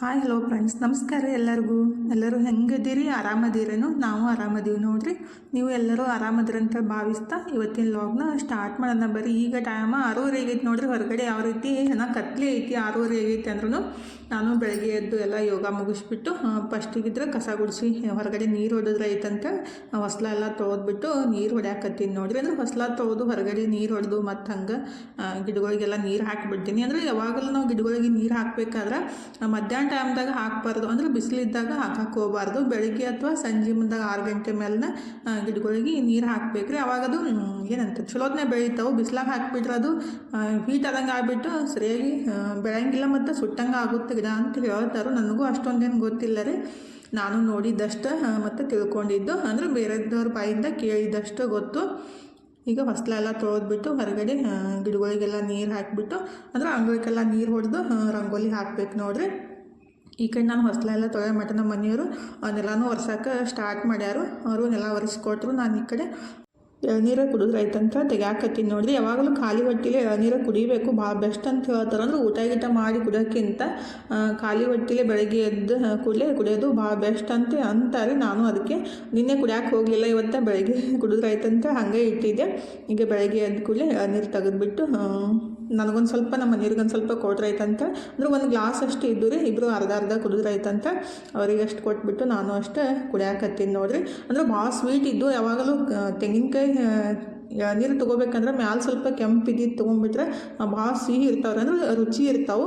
Hi hello friends ನಮಸ್ಕಾರ ಎಲ್ಲರಿಗೂ. ಎಲ್ಲರೂ ಹೆಂಗದೀರಿ ಆರಾಮದಿರೇನು? ನಾವು ಆರಾಮದೀವಿ ನೋಡ್ರಿ. ನೀವು ಎಲ್ಲರೂ ಆರಾಮದ್ರಂತ ಭಾವಿಸ್ತಾ ಇವತ್ತಿನ ಲಾಗ್ನ ಸ್ಟಾರ್ಟ್ ಮಾಡೋಣ ಬರೀ ಈಗ ಟೈಮ ಆರೂವರೆ ಆಗೈತಿ ನೋಡ್ರಿ. ಹೊರಗಡೆ ಯಾವ ರೀತಿ ಏನೋ ಕತ್ಲೆ ಐತಿ ಆರೂವರೆ ಆಗೈತಿ ಅಂದ್ರೂ ನಾನು ಬೆಳಗ್ಗೆ ಎದ್ದು ಎಲ್ಲ ಯೋಗ ಮುಗಿಸ್ಬಿಟ್ಟು ಫಸ್ಟಿಗಿದ್ರೆ ಕಸ ಗುಡಿಸಿ ಹೊರಗಡೆ ನೀರು ಹೊಡೆದ್ರೆ ಐತಂತ ಹೊಸ್ಲ ಎಲ್ಲ ತೊಗೊದ್ಬಿಟ್ಟು ನೀರು ಹೊಡ್ಯಾಕತ್ತೀನಿ ನೋಡಿರಿ. ಅಂದ್ರೆ ಹೊಸ್ಲ ತೊಗೊದು ಹೊರಗಡೆ ನೀರು ಹೊಡೆದು ಮತ್ತು ಹಂಗೆ ಗಿಡಗಳಿಗೆಲ್ಲ ನೀರು ಹಾಕಿಬಿಡ್ತೀನಿ. ಅಂದರೆ ಯಾವಾಗಲೂ ನಾವು ಗಿಡಗಳಿಗೆ ನೀರು ಹಾಕ್ಬೇಕಾದ್ರೆ ಮಧ್ಯಾಹ್ನ ಟೈಮ್ದಾಗ ಹಾಕಬಾರ್ದು. ಅಂದ್ರೆ ಬಿಸಿಲಿದ್ದಾಗ ಹಾಕಕ್ಕೆ ಹೋಗಬಾರ್ದು. ಬೆಳಿಗ್ಗೆ ಅಥವಾ ಸಂಜೆ ಮುಂದಾಗ ಆರು ಗಂಟೆ ಮೇಲೆ ಗಿಡಗಳಿಗೆ ನೀರು ಹಾಕ್ಬೇಕ್ರಿ. ಅವಾಗ ಅದು ಏನಂತ ಚಲೋತ್ನೇ ಬೆಳಿತಾವೆ. ಬಿಸಿಲಾಗ ಹಾಕ್ಬಿಟ್ರೆ ಅದು ಹೀಟ್ ಆದಂಗೆ ಆಗಿಬಿಟ್ಟು ಸರಿಯಾಗಿ ಬೆಳೆಯಂಗಿಲ್ಲ ಮತ್ತು ಸುಟ್ಟಂಗೆ ಆಗುತ್ತೆ. ಗಿಡ ಅಂತ ಹೇಳ್ತಾರೋ ನನಗೂ ಅಷ್ಟೊಂದೇನು ಗೊತ್ತಿಲ್ಲ ರೀ. ನಾನು ನೋಡಿದ್ದಷ್ಟು ಮತ್ತು ತಿಳ್ಕೊಂಡಿದ್ದು, ಅಂದರೆ ಬೇರೆದವ್ರ ಬಾಯಿಂದ ಕೇಳಿದ್ದಷ್ಟು ಗೊತ್ತು. ಈಗ ಹೊಸಲೆಲ್ಲ ತೊಳೆದ್ಬಿಟ್ಟು ಹೊರಗಡೆ ಗಿಡಗಳಿಗೆಲ್ಲ ನೀರು ಹಾಕಿಬಿಟ್ಟು, ಅಂದ್ರೆ ಅಂಗಳಕ್ಕೆಲ್ಲ ನೀರು ಹೊಡೆದು ರಂಗೋಲಿ ಹಾಕ್ಬೇಕು ನೋಡ್ರಿ. ಈ ಕಡೆ ನಾನು ಹೊಸಲೆಲ್ಲ ತೊಳೆ ಮಟ್ಟ ನಮ್ಮ ಮನೆಯವರು ಅವನ್ನೆಲ್ಲನೂ ನೆಲನೂ ಸ್ಟಾರ್ಟ್ ಮಾಡ್ಯಾರು. ಅವರು ನೆಲ ಒರೆಸ್ಕೊಟ್ರು. ನಾನು ಈ ಕಡೆ ಎಳ್ನೀರ ಕುಡಿದ್ರೆ ಆಯ್ತಂತ? ತೆಗ್ಯಾಕತ್ತೀನಿ ನೋಡ್ರಿ. ಯಾವಾಗಲೂ ಖಾಲಿ ಹೊಟ್ಟಿಲೆ ಎಳ್ನೀರ ಕುಡಿಬೇಕು. ಭಾಳ ಬೆಸ್ಟ್ ಅಂತ ಹೇಳ್ತಾರೆ ಅಂದ್ರೆ ಊಟ ಗೀಟ ಮಾಡಿ ಕುಡಿಯೋಕ್ಕಿಂತ ಖಾಲಿ ಹೊಟ್ಟಿಲೆ ಬೆಳಗ್ಗೆ ಎದ್ದು ಕೂಡಲೇ ಕುಡಿಯೋದು ಭಾಳ ಬೆಸ್ಟ್ ಅಂತ ಅಂತಾರೆ. ನಾನು ಅದಕ್ಕೆ ನಿನ್ನೆ ಕುಡಿಯೋಕೆ ಹೋಗಲಿಲ್ಲ, ಇವತ್ತು ಬೆಳಗ್ಗೆ ಕುಡಿದ್ರೆ ಆಯ್ತಂತ ಹಾಗೆ ಇಟ್ಟಿದ್ದೆ. ಈಗ ಬೆಳಗ್ಗೆ ಎದ್ದು ಕೂಡಲೇ ನೀರು ತೆಗೆದ್ಬಿಟ್ಟು ನನಗೊಂದು ಸ್ವಲ್ಪ ನಮ್ಮ ಮನೆಯವ್ರಿಗೊಂದು ಸ್ವಲ್ಪ ಕೊಟ್ರಾಯ್ತಂತ ಅಂದ್ರೆ ಒಂದು ಗ್ಲಾಸ್ ಅಷ್ಟು ಇದ್ದು ರೀ ಇಬ್ಬರು ಅರ್ಧ ಅರ್ಧ ಕುಡಿದ್ರೆ ಆಯ್ತಂತ. ಅವ್ರಿಗೆ ಅಷ್ಟು ಕೊಟ್ಬಿಟ್ಟು ನಾನು ಅಷ್ಟೇ ಕುಡಿಯಾಕತ್ತೀನಿ ನೋಡ್ರಿ. ಅಂದ್ರೆ ಭಾಳ ಸ್ವೀಟ್ ಇದ್ದು ಯಾವಾಗಲೂ ತೆಂಗಿನಕಾಯಿ ನೀರು ತೊಗೋಬೇಕಂದ್ರೆ ಮ್ಯಾಲೆ ಸ್ವಲ್ಪ ಕೆಂಪು ಇದ್ದಿದ್ದು ತೊಗೊಂಡ್ಬಿಟ್ರೆ ಭಾಳ ಸಿಹಿ ಇರ್ತಾವ್ರಿ. ಅಂದ್ರೆ ರುಚಿ ಇರ್ತಾವೆ.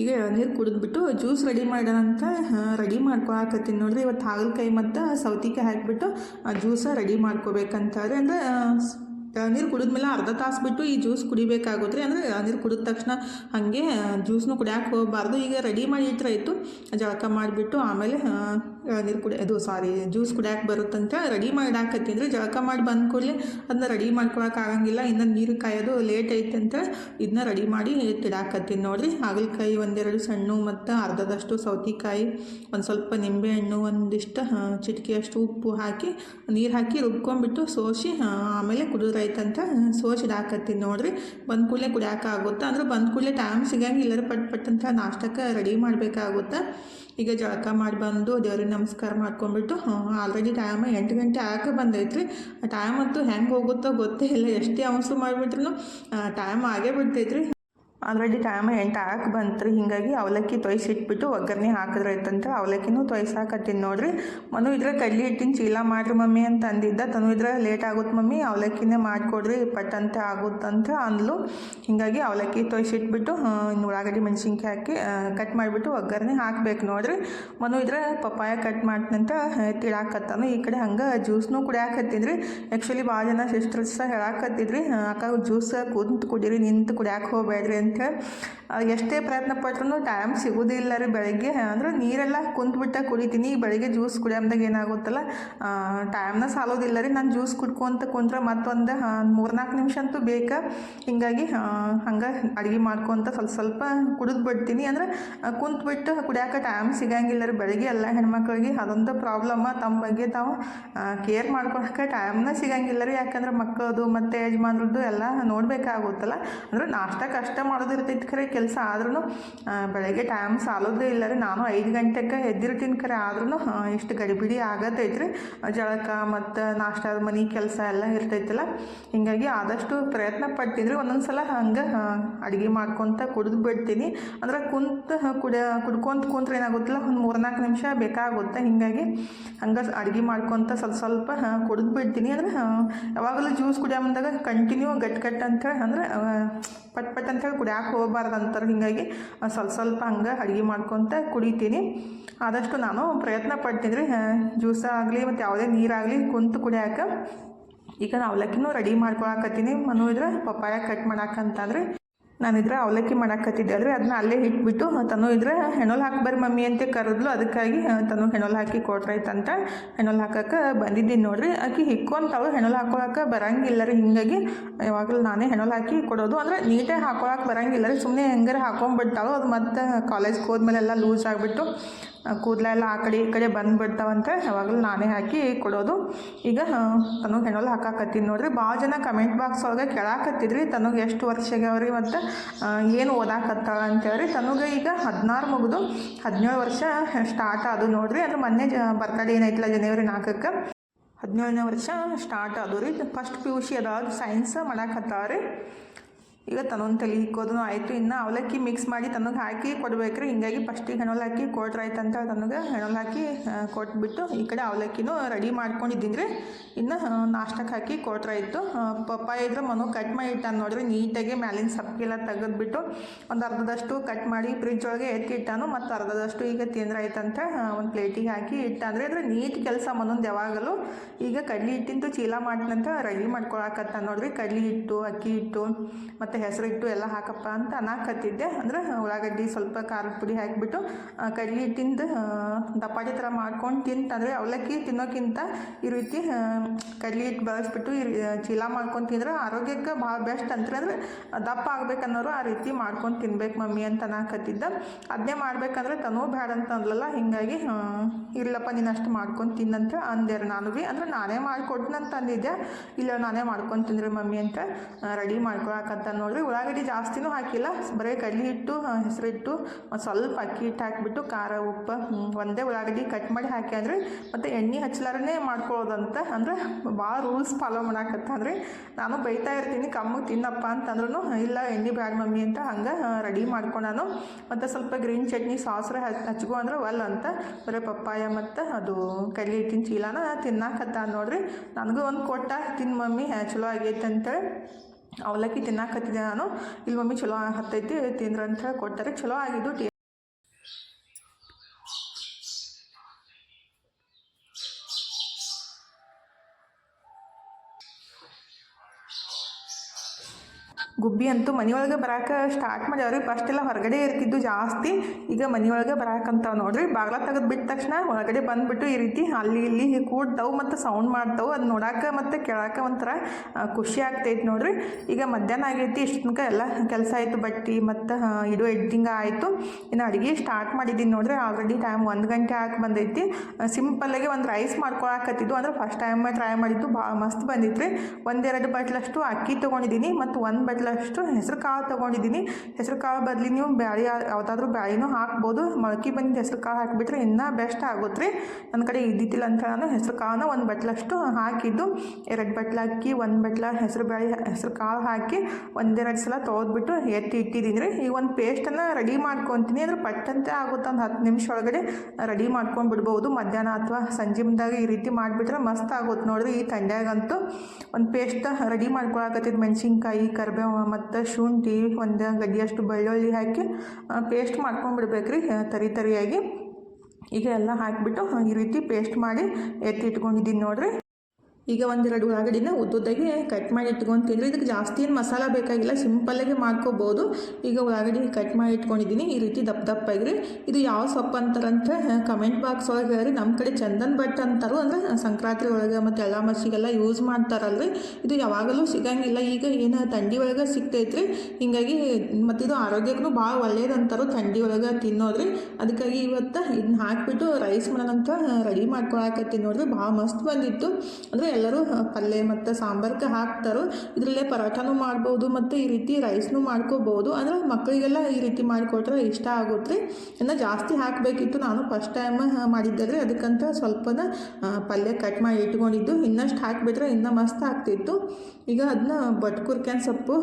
ಈಗ ನೀರು ಕುಡಿದ್ಬಿಟ್ಟು ಜ್ಯೂಸ್ ರೆಡಿ ಮಾಡೋಣಂತ ರೆಡಿ ಮಾಡ್ಕೊಳಕತ್ತೀನಿ ನೋಡ್ರಿ. ಇವತ್ತು ಹಾಗಲಕಾಯಿ ಮತ್ತು ಸೌತಿಕಾಯಿ ಹಾಕಿಬಿಟ್ಟು ಜ್ಯೂಸ ರೆಡಿ ಮಾಡ್ಕೋಬೇಕಂತಾರೆ ಅಂದರೆ ನೀರು ಕುಡಿದ್ಮೇಲೆ ಅರ್ಧ ತಾಸು ಬಿಟ್ಟು ಈ ಜ್ಯೂಸ್ ಕುಡಿಬೇಕಾಗುತ್ತೆ. ಅಂದರೆ ನೀರು ಕುಡಿದ ತಕ್ಷಣ ಹಾಗೆ ಜ್ಯೂಸ್ನು ಕುಡಿಯೋಕೆ ಹೋಗಬಾರ್ದು. ಈಗ ರೆಡಿ ಮಾಡಿ ಇಟ್ಟರೆ ಆಯಿತು. ಜಳಕ ಮಾಡಿಬಿಟ್ಟು ಆಮೇಲೆ ನೀರು ಕುಡಿ, ಅದು ಸಾರಿ ಜ್ಯೂಸ್ ಕುಡಿಯೋಕೆ ಬರುತ್ತಂತ ರೆಡಿ ಮಾಡಾಕತ್ತೀನಿ ಜಳಕ ಮಾಡಿ ಬಂದ ಕೂಡಲೇ ಅದನ್ನ ರೆಡಿ ಮಾಡ್ಕೊಳಕ್ಕೆ ಆಗಂಗಿಲ್ಲ. ಇನ್ನು ನೀರು ಕಾಯೋದು ಲೇಟ್ ಐತೆ ಅಂತ ಇದನ್ನ ರೆಡಿ ಮಾಡಿ ತಿಡಾಕತ್ತೀನಿ ನೋಡಿರಿ. ಹಾಗಲಕಾಯಿ ಒಂದೆರಡು ಸಣ್ಣ ಮತ್ತು ಅರ್ಧದಷ್ಟು ಸೌತಿಕಾಯಿ, ಒಂದು ಸ್ವಲ್ಪ ನಿಂಬೆಹಣ್ಣು ಒಂದಿಷ್ಟು ಚಿಟಕಿಯಷ್ಟು ಉಪ್ಪು ಹಾಕಿ, ನೀರು ಹಾಕಿ ರುಬ್ಕೊಂಡ್ಬಿಟ್ಟು ಸೋಸಿ ಆಮೇಲೆ ಕುಡಿದ್ರೈತಂತ ಸೋಸಿಡಾಕತ್ತೀನಿ ನೋಡಿರಿ. ಬಂದ ಕೂಡಲೇ ಕುಡಿಯೋಕ್ಕಾಗುತ್ತೆ ಅಂದ್ರೆ ಬಂದ ಕೂಡಲೇ ಟೈಮ್ ಸಿಗಂಗಿಲ್ಲ ಪಟ್ ಪಟ್ ಅಂತ ನಾಷ್ಟಕ್ಕೆ ರೆಡಿ ಮಾಡಬೇಕಾಗುತ್ತೆ? ಈಗ ಜಳಕ ಮಾಡಿ ಬಂದು ದೇವ್ರಿಗೆ ನಮಸ್ಕಾರ ಮಾಡ್ಕೊಂಡ್ಬಿಟ್ಟು ಆಲ್ರೆಡಿ ಟೈಮ್ ಎಂಟು ಗಂಟೆ ಆಕೆ ಬಂದೈತ್ರಿ. ಟೈಮ್ ಅಂತೂ ಹೆಂಗೆ ಹೋಗುತ್ತೋ ಗೊತ್ತೇ ಇಲ್ಲ. ಎಷ್ಟೇ ಅಂಶ ಮಾಡಿಬಿಟ್ರು ಟೈಮ್ ಆಗೇ ಬಿಡ್ತೈತ್ರಿ. ಆಲ್ರೆಡಿ ಟೈಮ್ ಎಂಟು ಹಾಕಿ ಬಂತ್ರಿ. ಹಿಂಗಾಗಿ ಅವಲಕ್ಕಿ ತೊಯ್ಸಿಟ್ಬಿಟ್ಟು ಒಗ್ಗರಣೆ ಹಾಕಿದ್ರೆ ಐತಂತ ಅವಲಕ್ಕಿನೂ ತೊಯ್ಸಾಕತ್ತೀನಿ ನೋಡ್ರಿ. ಮನು ಇದ್ರೆ ಕಡ್ಲಿ ಹಿಟ್ಟಿನ ಚೀಲ ಮಾಡ್ರಿ ಮಮ್ಮಿ ಅಂತ ಅಂದಿದ್ದ ತನು ಇದ್ರೆ ಲೇಟ್ ಆಗುತ್ತೆ ಮಮ್ಮಿ. ಅವಲಕ್ಕಿನೇ ಮಾಡಿಕೊಡ್ರಿ. ಪಟ್ಟಂತೆ ಆಗುತ್ತಂತ ಅಂದ್ಲು. ಹಿಂಗಾಗಿ ಅವಲಕ್ಕಿ ತೊಯ್ಸಿಟ್ಬಿಟ್ಟು ಉಳ್ಳಾಗಡ್ಡಿ ಮೆಣಸಿನ್ಕಾಯಿ ಹಾಕಿ ಕಟ್ ಮಾಡಿಬಿಟ್ಟು ಒಗ್ಗರಣೆ ಹಾಕ್ಬೇಕು ನೋಡ್ರಿ. ಮನು ಇದ್ರೆ ಪಪ್ಪಾಯ ಕಟ್ ಮಾಡ್ತಂತ ತಿಳಾಕತ್ತಾನು. ಈ ಕಡೆ ಹಂಗೆ ಜ್ಯೂಸ್ನೂ ಕುಡಿಯಾಕತ್ತಿದ್ರಿ. ಆ್ಯಕ್ಚುಲಿ ಭಾಳ ಜನ ಸಿಸ್ಟರ್ಸ್ ಹೇಳಾಕತ್ತಿದ್ರಿ. ಅಕ್ಕ ಜ್ಯೂಸ್ ಕುಂತು ಕುಡೀರಿ, ನಿಂತು ಕುಡಿಯಾಕೆ ಹೋಗ್ಬೇಡ್ರಿ ಅಂತ ಎಷ್ಟೇ ಪ್ರಯತ್ನ ಪಟ್ರು ಟೈಮ್ ಸಿಗೋದಿಲ್ಲ ರೀ ಬೆಳಗ್ಗೆ. ಅಂದ್ರೆ ನೀರೆಲ್ಲ ಕುಂತ್ಬಿಟ್ಟ ಕುಡಿತೀನಿ, ಬೆಳಗ್ಗೆ ಜ್ಯೂಸ್ ಕುಡಿಯೋದಾಗ ಏನಾಗುತ್ತಲ್ಲ ಟೈಮ್ನ ಸಾಲೋದಿಲ್ಲ ರೀ. ನಾನು ಜ್ಯೂಸ್ ಕುಡ್ಕೊಂತ ಕುಂತ್ರೆ ಮತ್ತೊಂದು ಮೂರ್ನಾಲ್ಕು ನಿಮಿಷ ಅಂತೂ ಬೇಕಾ. ಹಿಂಗಾಗಿ ಹಂಗೆ ಅಡುಗೆ ಮಾಡ್ಕೊತ ಸ್ವಲ್ಪ ಸ್ವಲ್ಪ ಕುಡಿದು ಬಿಡ್ತೀನಿ. ಅಂದ್ರೆ ಕುಂತ್ಬಿಟ್ಟು ಕುಡಿಯೋಕೆ ಟೈಮ್ ಸಿಗಂಗಿಲ್ಲ ರೀ. ಬೆಳಗ್ಗೆ ಎಲ್ಲ ಹೆಣ್ಮಕ್ಳಿಗೆ ಅದೊಂದು ಪ್ರಾಬ್ಲಮ್ಮ ತಮ್ಮ ಬಗ್ಗೆ ತಾವು ಕೇರ್ ಮಾಡ್ಕೊಳಕ್ಕೆ ಟೈಮ್ನ ಸಿಗಂಗಿಲ್ಲ ರೀ. ಯಾಕಂದ್ರೆ ಮಕ್ಕಳದು ಮತ್ತು ಯಜಮಾನ್ರದ್ದು ಎಲ್ಲ ನೋಡಬೇಕಾಗುತ್ತಲ್ಲ. ಅಂದ್ರೆ ನಾಷ್ಟ ಕಷ್ಟ ಮಾಡೋದಿರ್ತೈತಿ ಖರೆ ಕೆಲಸ ಆದ್ರೂ ಬೆಳಗ್ಗೆ ಟೈಮ್ ಸಾಲೋದೇ ಇಲ್ಲ ರೀ. ನಾನು ಐದು ಗಂಟೆಗೆ ಎದ್ದಿರ್ತೀನಿ ಖರೆ ಆದ್ರೂ ಇಷ್ಟು ಗಡಿಬಿಡಿ ಆಗತೈತ್ರಿ ಜಳಕ ಮತ್ತು ನಾಷ್ಟದ ಮನೆ ಕೆಲಸ ಎಲ್ಲ ಇರ್ತೈತಲ್ಲ, ಹಿಂಗಾಗಿ ಆದಷ್ಟು ಪ್ರಯತ್ನ ಪಟ್ಟಿದ್ರಿ. ಒಂದೊಂದು ಸಲ ಹಂಗೆ ಅಡುಗೆ ಮಾಡ್ಕೊತ ಕುಡಿದು ಬಿಡ್ತೀನಿ. ಅಂದ್ರೆ ಕುಂತ ಕುಡಿಯ ಕುಡ್ಕೊಂತ ಕುಂತ್ರೆ ಏನಾಗುತ್ತಲ್ಲ, ಒಂದು ಮೂರ್ನಾಲ್ಕು ನಿಮಿಷ ಬೇಕಾಗುತ್ತೆ. ಹಿಂಗಾಗಿ ಹಂಗೆ ಅಡುಗೆ ಮಾಡ್ಕೊತ ಸ್ವಲ್ಪ ಸ್ವಲ್ಪ ಕುಡಿದು ಬಿಡ್ತೀನಿ. ಅಂದ್ರೆ ಯಾವಾಗಲೂ ಜ್ಯೂಸ್ ಕುಡಿಯೋ ಬಂದಾಗ ಕಂಟಿನ್ಯೂ ಗಟ್ ಗಟ್ ಅಂತೇಳಿ ಅಂದ್ರೆ ಪಟ್ ಪಟ್ ಪಟ್ ಅಂತೇಳಿ ಕುಡಿಯೋಕೆ ಹೋಗ್ಬಾರ್ದು ಅಂತಾರೆ ಹಿಂಗಾಗಿ ಸ್ವಲ್ಪ ಸ್ವಲ್ಪ ಹಂಗೆ ಅಡುಗೆ ಮಾಡ್ಕೊತ ಕುಡಿತೀನಿ. ಆದಷ್ಟು ನಾನು ಪ್ರಯತ್ನ ಪಡ್ತೀನಿ ರೀ ಜ್ಯೂಸ ಆಗಲಿ ಮತ್ತು ಯಾವುದೇ ನೀರಾಗಲಿ ಕುಂತು ಕುಡಿಯೋಕೆ. ಈಗ ನಾವು ಅವಲಕ್ಕಿನೂ ರೆಡಿ ಮಾಡ್ಕೊಳಕತ್ತೀನಿ. ಮನು ಇದ್ರೆ ಪಪ್ಪಾಯ ಕಟ್ ಮಾಡಾಕಂತಂದ್ರೆ. ನಾನಿದ್ರೆ ಅವಲಕ್ಕಿ ಮಾಡಾಕತ್ತಿದ್ದೆ ಅಲ್ರಿ ಅದನ್ನ ಅಲ್ಲೇ ಇಟ್ಬಿಟ್ಟು ತನು ಇದ್ರೆ ಹೆಣೋಲ್ ಹಾಕಿ ಬರ್ರಿ ಮಮ್ಮಿ ಅಂತ ಕರೆದ್ಲು, ಅದಕ್ಕಾಗಿ ತನು ಹೆಣೋಲ್ ಹಾಕಿ ಕೊಟ್ರೈತಂತ ಹೆಣೋಲ್ ಹಾಕಕ್ಕೆ ಬಂದಿದ್ದೀನಿ ನೋಡ್ರಿ. ಆಕಿ ಹಿಕ್ಕೊಂತಾಳು ಹೆಣೋಲ್ ಹಾಕೊಳಕ್ಕೆ ಬರಂಗಿಲ್ಲ ರೀ ಹಿಂಗಾಗಿ ಯಾವಾಗಲೂ ನಾನೇ ಹೆಣೋಲ್ ಹಾಕಿ ಕೊಡೋದು. ಅಂದ್ರೆ ನೀಟಾಗಿ ಹಾಕೊಳಕ್ಕೆ ಬರಂಗಿಲ್ಲ ರೀ ಸುಮ್ಮನೆ ಹೆಂಗಾರ ಹಾಕೊಂಡ್ಬಿಡ್ತಾಳು ಅದು ಮತ್ತೆ ಕಾಲೇಜ್ಗೆ ಹೋದ್ಮೇಲೆ ಎಲ್ಲ ಲೂಸ್ ಆಗಿಬಿಟ್ಟು ಕೂದಲೆಲ್ಲ ಆ ಕಡೆ ಈ ಕಡೆ ಬಂದುಬಿಡ್ತಾವಂತೆ ಯಾವಾಗಲೂ ನಾನೇ ಹಾಕಿ ಕೊಡೋದು. ಈಗ ತನಗೆ ಹೆಣ್ಣಲ್ಲಿ ಹಾಕಾಕತ್ತೀನಿ ನೋಡ್ರಿ. ಭಾಳ ಜನ ಕಮೆಂಟ್ ಬಾಕ್ಸ್ ಒಳಗೆ ಕೇಳಾಕತ್ತಿದ್ರಿ, ತನಗೆ ಎಷ್ಟು ವರ್ಷ ಆಗ್ಯಾವ್ರಿ ಮತ್ತು ಏನು ಓದಾಕತ್ತಾಳ ಅಂತೇಳಿ. ತನಗೆ ಈಗ ಹದಿನಾರು ಮುಗಿದು ಹದಿನೇಳು ವರ್ಷ ಸ್ಟಾರ್ಟ್ ಆದು ನೋಡ್ರಿ. ಅಂದ್ರೆ ಮೊನ್ನೆ ಜ ಬರ್ತಡೇ ಏನೈತಿಲ್ಲ ಜನವರಿ ನಾಲ್ಕಕ್ಕೆ? ಹದಿನೇಳನೇ ವರ್ಷ ಸ್ಟಾರ್ಟ್ ಆದವು ರೀ. ಫಸ್ಟ್ ಪಿ ಯು ಸಿ ಅದಾದ ಸೈನ್ಸ್ ಮಾಡಾಕತ್ತಾವ ಈಗ ತನ್ನೊಂದು ತಲೆ ಇಕ್ಕೋದು ಆಯಿತು. ಇನ್ನು ಅವಲಕ್ಕಿ ಮಿಕ್ಸ್ ಮಾಡಿ ತನಗೆ ಹಾಕಿ ಕೊಡ್ಬೇಕ್ರಿ. ಹಿಂಗಾಗಿ ಫಸ್ಟಿಗೆ ಹೆಣಲ್ ಹಾಕಿ ಕೊಟ್ರಾಯ್ತು ಅಂತ ತನಗೆ ಹೆಣಲ್ ಹಾಕಿ ಕೊಟ್ಬಿಟ್ಟು ಈ ಕಡೆ ಅವಲಕ್ಕಿನೂ ರೆಡಿ ಮಾಡ್ಕೊಂಡಿದ್ದೀನಿ ರೀ. ಇನ್ನು ನಾಷ್ಟಕ್ಕೆ ಹಾಕಿ ಕೊಟ್ರಾಯ್ತು ಪಪ್ಪಾಯ ಇದ್ರೆ ಮನು ಕಟ್ ಮಾಡಿ ಇಟ್ಟಾನ ನೋಡ್ರಿ. ನೀಟಾಗಿ ಮ್ಯಾಲಿನ ಸಪ್ಪೆಲ್ಲ ತೆಗೆದ್ಬಿಟ್ಟು ಒಂದು ಅರ್ಧದಷ್ಟು ಕಟ್ ಮಾಡಿ ಫ್ರಿಜ್ ಒಳಗೆ ಎತ್ತಿ ಇಟ್ಟಾನು. ಮತ್ತು ಅರ್ಧದಷ್ಟು ಈಗ ತಿಂದ್ರೆ ಆಯ್ತಂತ ಒಂದು ಪ್ಲೇಟಿಗೆ ಹಾಕಿ ಇಟ್ಟಂದ್ರೆ ಅಂದರೆ ನೀಟ್ ಕೆಲಸ ಮನೊಂದು ಯಾವಾಗಲೂ ಈಗ ಕಡ್ಲಿ ಹಿಟ್ಟಿಂದು ಚೀಲ ಮಾಡ್ತಂತ ರೆಡಿ ಮಾಡ್ಕೊಳಕತ್ತ ನೋಡ್ರಿ. ಕಡ್ಲಿ ಹಿಟ್ಟು, ಅಕ್ಕಿ ಹಿಟ್ಟು, ಮತ್ತು ಹೆಸರು ಹಿಟ್ಟು ಎಲ್ಲ ಹಾಕಪ್ಪ ಅಂತ ಅನ್ನಾಕತ್ತಿದ್ದೆ ಅಂದ್ರೆ ಉಳ್ಳಾಗಡ್ಡಿ ಸ್ವಲ್ಪ ಖಾರದ ಪುಡಿ ಹಾಕಿಬಿಟ್ಟು ಕಡ್ಲಿ ಹಿಟ್ಟಿಂದು ದಪಾಟಿ ಥರ ಮಾಡ್ಕೊಂಡು ತಿಂತಂದ್ರೆ ಅವಲಕ್ಕಿ ತಿನ್ನೋಕ್ಕಿಂತ ಈ ರೀತಿ ಕಡ್ಲಿ ಹಿಟ್ಟು ಬಳಸ್ಬಿಟ್ಟು ಈ ಚೀಲ ಮಾಡ್ಕೊಂಡು ತಿಂದ್ರೆ ಆರೋಗ್ಯಕ್ಕೆ ಭಾಳ ಬೆಸ್ಟ್ ಅಂತಾರೆ ಅಂದ್ರೆ ದಪ್ಪ ಆಗ್ಬೇಕನ್ನೋರು ಆ ರೀತಿ ಮಾಡ್ಕೊಂಡು ತಿನ್ಬೇಕು ಮಮ್ಮಿ ಅಂತ ಅನ್ನಾಕತ್ತಿದ್ದ ಅದನ್ನೇ ಮಾಡ್ಬೇಕಂದ್ರೆ ತನೂ ಬೇಡ ಅಂತ ಅಂದ್ಲಲ್ಲ, ಹಿಂಗಾಗಿ ಇಲ್ಲಪ್ಪ ನೀನು ಅಷ್ಟು ಮಾಡ್ಕೊಂಡು ತಿನ್ನಂತ ಅಂದೆ ನಾನು ಭೀ ಅಂದ್ರೆ ನಾನೇ ಮಾಡ್ಕೊಡ್ನಂತ ಅಂದಿದ್ದೆ. ಇಲ್ಲ ನಾನೇ ಮಾಡ್ಕೊಂಡು ತಿಂದ್ರೆ ಮಮ್ಮಿ ಅಂತ ರೆಡಿ ಮಾಡ್ಕೊಳಕತ್ತ ನೋಡ್ರಿ ಉಳ್ಳಾಗಡ್ಡಿ ಜಾಸ್ತಿನೂ ಹಾಕಿಲ್ಲ. ಬರೀ ಕಡ್ಲಿ ಹಿಟ್ಟು ಹೆಸರು ಒಂದು ಸ್ವಲ್ಪ ಅಕ್ಕಿ ಹಿಟ್ಟು ಹಾಕಿಬಿಟ್ಟು ಖಾರ, ಉಪ್ಪು ಒಂದೇ ಉಳ್ಳಾಗಡ್ಡಿ ಕಟ್ ಮಾಡಿ ಹಾಕಿ ಅಂದರೆ ಮತ್ತು ಎಣ್ಣೆ ಹಚ್ಚಲಾರನೇ ಮಾಡ್ಕೊಳ್ಳೋದಂತ ಅಂದ್ರೆ ಭಾಳ ರೂಲ್ಸ್ ಫಾಲೋ ಅಂದ್ರೆ ನಾನು ಬೈತಾ ಇರ್ತೀನಿ ಕಮ್ಮಗೆ ತಿನ್ನಪ್ಪ ಅಂತಂದ್ರೂ ಇಲ್ಲ ಎಣ್ಣೆ ಬ್ಯಾಡ ಮಮ್ಮಿ ಅಂತ ಹಂಗೆ ರೆಡಿ ಮಾಡ್ಕೊಂಡಾನು. ಮತ್ತು ಸ್ವಲ್ಪ ಗ್ರೀನ್ ಚಟ್ನಿ ಸಾಸ್ರೆ ಹಚ್ ಹಚ್ಕೊ ಅಂದ್ರೆ ಒಲ್ ಅಂತ. ಬರೀ ಪಪ್ಪಾಯ ಮತ್ತು ಅದು ಕಲ್ಲಿ ಹಿಟ್ಟಿನ ಚೀಲನ ತಿನ್ನಾಕತ್ತ ನೋಡ್ರಿ. ನನಗೂ ಒಂದು ಕೊಟ್ಟ ತಿನ್ನು ಮಮ್ಮಿ ಚಲೋ ಆಗೈತೆ ಅಂತೇಳಿ. ಅವಲಕ್ಕಿ ತಿನ್ನಕತ್ತಿದ್ದೆ ನಾನು. ಇಲ್ಲಿ ಮಮ್ಮಿ ಚಲೋ ಹತ್ತೈತಿ ತಿಂದ್ರಂತ ಹೇಳಿ ಕೊಡ್ತಾರೆ ಚಲೋ ಆಗಿದ್ದು ಟೇ ಗುಬ್ಬಿ ಅಂತೂ ಮನೆಯೊಳಗೆ ಬರಾಕ ಸ್ಟಾರ್ಟ್ ಮಾಡ್ಯಾವ್ರಿ. ಫಸ್ಟ್ ಎಲ್ಲ ಹೊರಗಡೆ ಇರ್ತಿದ್ದು ಜಾಸ್ತಿ. ಈಗ ಮನೆಯೊಳಗೆ ಬರಾಕಂತಾವ ನೋಡ್ರಿ. ಬಾಗ್ಲ ತೆಗೆದು ಬಿಟ್ಟ ತಕ್ಷಣ ಒಳಗಡೆ ಬಂದ್ಬಿಟ್ಟು ಈ ರೀತಿ ಅಲ್ಲಿ ಇಲ್ಲಿ ಕೂಡ್ತಾವೆ ಮತ್ತು ಸೌಂಡ್ ಮಾಡ್ತಾವೆ ಅದು ನೋಡಾಕೆ ಮತ್ತು ಕೇಳಾಕ ಒಂಥರ ಖುಷಿ ಆಗ್ತೈತಿ ನೋಡ್ರಿ. ಈಗ ಮಧ್ಯಾಹ್ನ ಆಗೈತಿ. ಇಷ್ಟು ತನಕ ಎಲ್ಲ ಕೆಲಸ ಆಯಿತು ಬಟ್ಟಿ ಮತ್ತು ಇಡು ಎಡ್ಡಿಂಗ್ ಆಯಿತು. ಇನ್ನು ಅಡುಗೆ ಸ್ಟಾರ್ಟ್ ಮಾಡಿದ್ದೀನಿ ನೋಡ್ರಿ. ಆಲ್ರೆಡಿ ಟೈಮ್ ಒಂದು ಗಂಟೆ ಹಾಕಿ ಬಂದೈತಿ. ಸಿಂಪಲ್ಲಾಗಿ ಒಂದು ರೈಸ್ ಮಾಡ್ಕೊಳಕತ್ತಿದ್ದು. ಅಂದ್ರೆ ಫಸ್ಟ್ ಟೈಮ್ ಟ್ರೈ ಮಾಡಿದ್ದು. ಭಾಳ ಮಸ್ತ್ ಬಂದಿತ್ತು ರೀ ಒಂದೆರಡು ಬಟ್ಲಷ್ಟು ಅಕ್ಕಿ ತೊಗೊಂಡಿದ್ದೀನಿ ಮತ್ತು ಒಂದು ಬಟ್ಲಷ್ಟು ಹೆಸರು ಕಾಳು ತೊಗೊಂಡಿದ್ದೀನಿ. ಹೆಸರು ಕಾಳು ಬದಲಿ ನೀವು ಬ್ಯಾಳಿ ಯಾವುದಾದ್ರೂ ಬ್ಯಾಳಿನೂ ಹಾಕ್ಬೋದು. ಮೊಳಕೆ ಬಂದಿದ್ದು ಹೆಸರು ಕಾಳು ಹಾಕಿಬಿಟ್ರೆ ಇನ್ನೂ ಬೆಸ್ಟ್ ಆಗುತ್ತೆ. ರೀ ನನ್ನ ಕಡೆ ಇದ್ದಿದ್ದಿಲ್ಲ ಅಂತ ನಾನು ಹೆಸರು ಕಾಳನ್ನ ಒಂದು ಬಟ್ಲಷ್ಟು ಹಾಕಿದ್ದು. ಎರಡು ಬಟ್ಲ ಅಕ್ಕಿ, ಒಂದು ಬಟ್ಲ ಹೆಸರು ಬ್ಯಾಳಿ ಹೆಸರು ಕಾಳು ಹಾಕಿ ಒಂದೆರಡು ಸಲ ತೊಳೆದ್ಬಿಟ್ಟು ಎತ್ತಿ ಇಟ್ಟಿದ್ದೀನಿ ರೀ. ಈಗ ಒಂದು ಪೇಸ್ಟನ್ನು ರೆಡಿ ಮಾಡ್ಕೊತೀನಿ. ಅಂದ್ರೆ ಪಟ್ಟಂತೆ ಆಗುತ್ತೆ ಒಂದು ಹತ್ತು ನಿಮಿಷ ಒಳಗಡೆ ರೆಡಿ ಮಾಡ್ಕೊಂಡು ಬಿಡ್ಬೋದು. ಮಧ್ಯಾಹ್ನ ಅಥವಾ ಸಂಜೆ ಈ ರೀತಿ ಮಾಡಿಬಿಟ್ರೆ ಮಸ್ತ್ ಆಗುತ್ತೆ ನೋಡಿರಿ ಈ ಥಂಡ್ಯಾಗಂತೂ ಒಂದು ಪೇಸ್ಟ್ ರೆಡಿ ಮಾಡ್ಕೊಳಕತ್ತಿದ್ದು ಮೆಣಸಿನ್ಕಾಯಿ, ಕರಿಬೇವು ಮತ್ತು ಶುಂಠಿ, ಒಂದು ಗಡ್ಡಿಯಷ್ಟು ಬೆಳ್ಳುಳ್ಳಿ ಹಾಕಿ ಪೇಸ್ಟ್ ಮಾಡ್ಕೊಂಡ್ಬಿಡ್ಬೇಕು ರೀ ತರಿ ತರಿಯಾಗಿ. ಈಗ ಎಲ್ಲ ಹಾಕಿಬಿಟ್ಟು ಈ ರೀತಿ ಪೇಸ್ಟ್ ಮಾಡಿ ಎತ್ತಿ ಇಟ್ಕೊಂಡಿದ್ದೀನಿ ನೋಡ್ರಿ. ಈಗ ಒಂದೆರಡು ಉಳ್ಳಾಗಡ್ಡಿನ ಉದ್ದುದ್ದಾಗೆ ಕಟ್ ಮಾಡಿ ಇಟ್ಕೊತೀನಿ ಇದಕ್ಕೆ ಜಾಸ್ತಿ ಏನು ಮಸಾಲ ಬೇಕಾಗಿಲ್ಲ ಸಿಂಪಲ್ಲಾಗೆ ಮಾಡ್ಕೋಬೋದು. ಈಗ ಉಳ್ಳಾಗಡ್ಡಿ ಕಟ್ ಮಾಡಿ ಇಟ್ಕೊಂಡಿದ್ದೀನಿ, ಈ ರೀತಿ ದಪ್ಪ ದಪ್ಪಾಗಿರಿ ಇದು ಯಾವ ಸೊಪ್ಪು ಅಂತಾರಂತ ಕಮೆಂಟ್ ಬಾಕ್ಸ್ ಒಳಗೆ ಹೇಳ್ರಿ. ನಮ್ಮ ಕಡೆ ಚಂದನ್ ಭಟ್ ಅಂತಾರೋ, ಅಂದರೆ ಸಂಕ್ರಾಂತಿ ಒಳಗೆ ಮತ್ತು ಎಲ್ಲ ಮಸಿಗೆಲ್ಲ ಯೂಸ್ ಮಾಡ್ತಾರಲ್ರಿ. ಇದು ಯಾವಾಗಲೂ ಸಿಗಂಗಿಲ್ಲ. ಈಗ ಏನು ಥಂಡಿ ಒಳಗೆ ಸಿಗ್ತೈತ್ರಿ. ಹಿಂಗಾಗಿ ಮತ್ತು ಇದು ಆರೋಗ್ಯಕ್ಕೂ ಭಾಳ ಒಳ್ಳೇದಂತಾರೋ ಥಂಡಿ ಒಳಗೆ ತಿನ್ನೋದ್ರಿ. ಅದಕ್ಕಾಗಿ ಇವತ್ತು ಇದನ್ನ ಹಾಕಿಬಿಟ್ಟು ರೈಸ್ ಮಾಡೋಣಂತ ರೆಡಿ ಮಾಡ್ಕೊಳಕತ್ತೀನಿ ನೋಡ್ರಿ. ಭಾಳ ಮಸ್ತ್ ಬಂದಿತ್ತು. ಅಂದರೆ ಎಲ್ಲರೂ ಪಲ್ಯ ಮತ್ತು ಸಾಂಬಾರ್ಗೆ ಹಾಕ್ತಾರೋ, ಇದರಲ್ಲೇ ಪರಾಠನೂ ಮಾಡ್ಬೋದು ಮತ್ತು ಈ ರೀತಿ ರೈಸ್ನೂ ಮಾಡ್ಕೋಬೋದು. ಅಂದರೆ ಮಕ್ಕಳಿಗೆಲ್ಲ ಈ ರೀತಿ ಮಾಡಿಕೊಟ್ರೆ ಇಷ್ಟ ಆಗುತ್ತೆ ಇನ್ನು ಜಾಸ್ತಿ ಹಾಕಬೇಕಿತ್ತು. ನಾನು ಫಸ್ಟ್ ಟೈಮ್ ಮಾಡಿದ್ದಾದರೆ ಅದಕ್ಕಂತ ಸ್ವಲ್ಪನ ಪಲ್ಯ ಕಟ್ ಮಾಡಿ ಇಟ್ಕೊಂಡಿದ್ದು. ಇನ್ನಷ್ಟು ಹಾಕಿಬಿಟ್ರೆ ಇನ್ನೂ ಮಸ್ತ್ ಆಗ್ತಿತ್ತು. ಈಗ ಅದನ್ನ ಬಟ್ಕುರ್ಕ್ಯಾನ್ ಸೊಪ್ಪು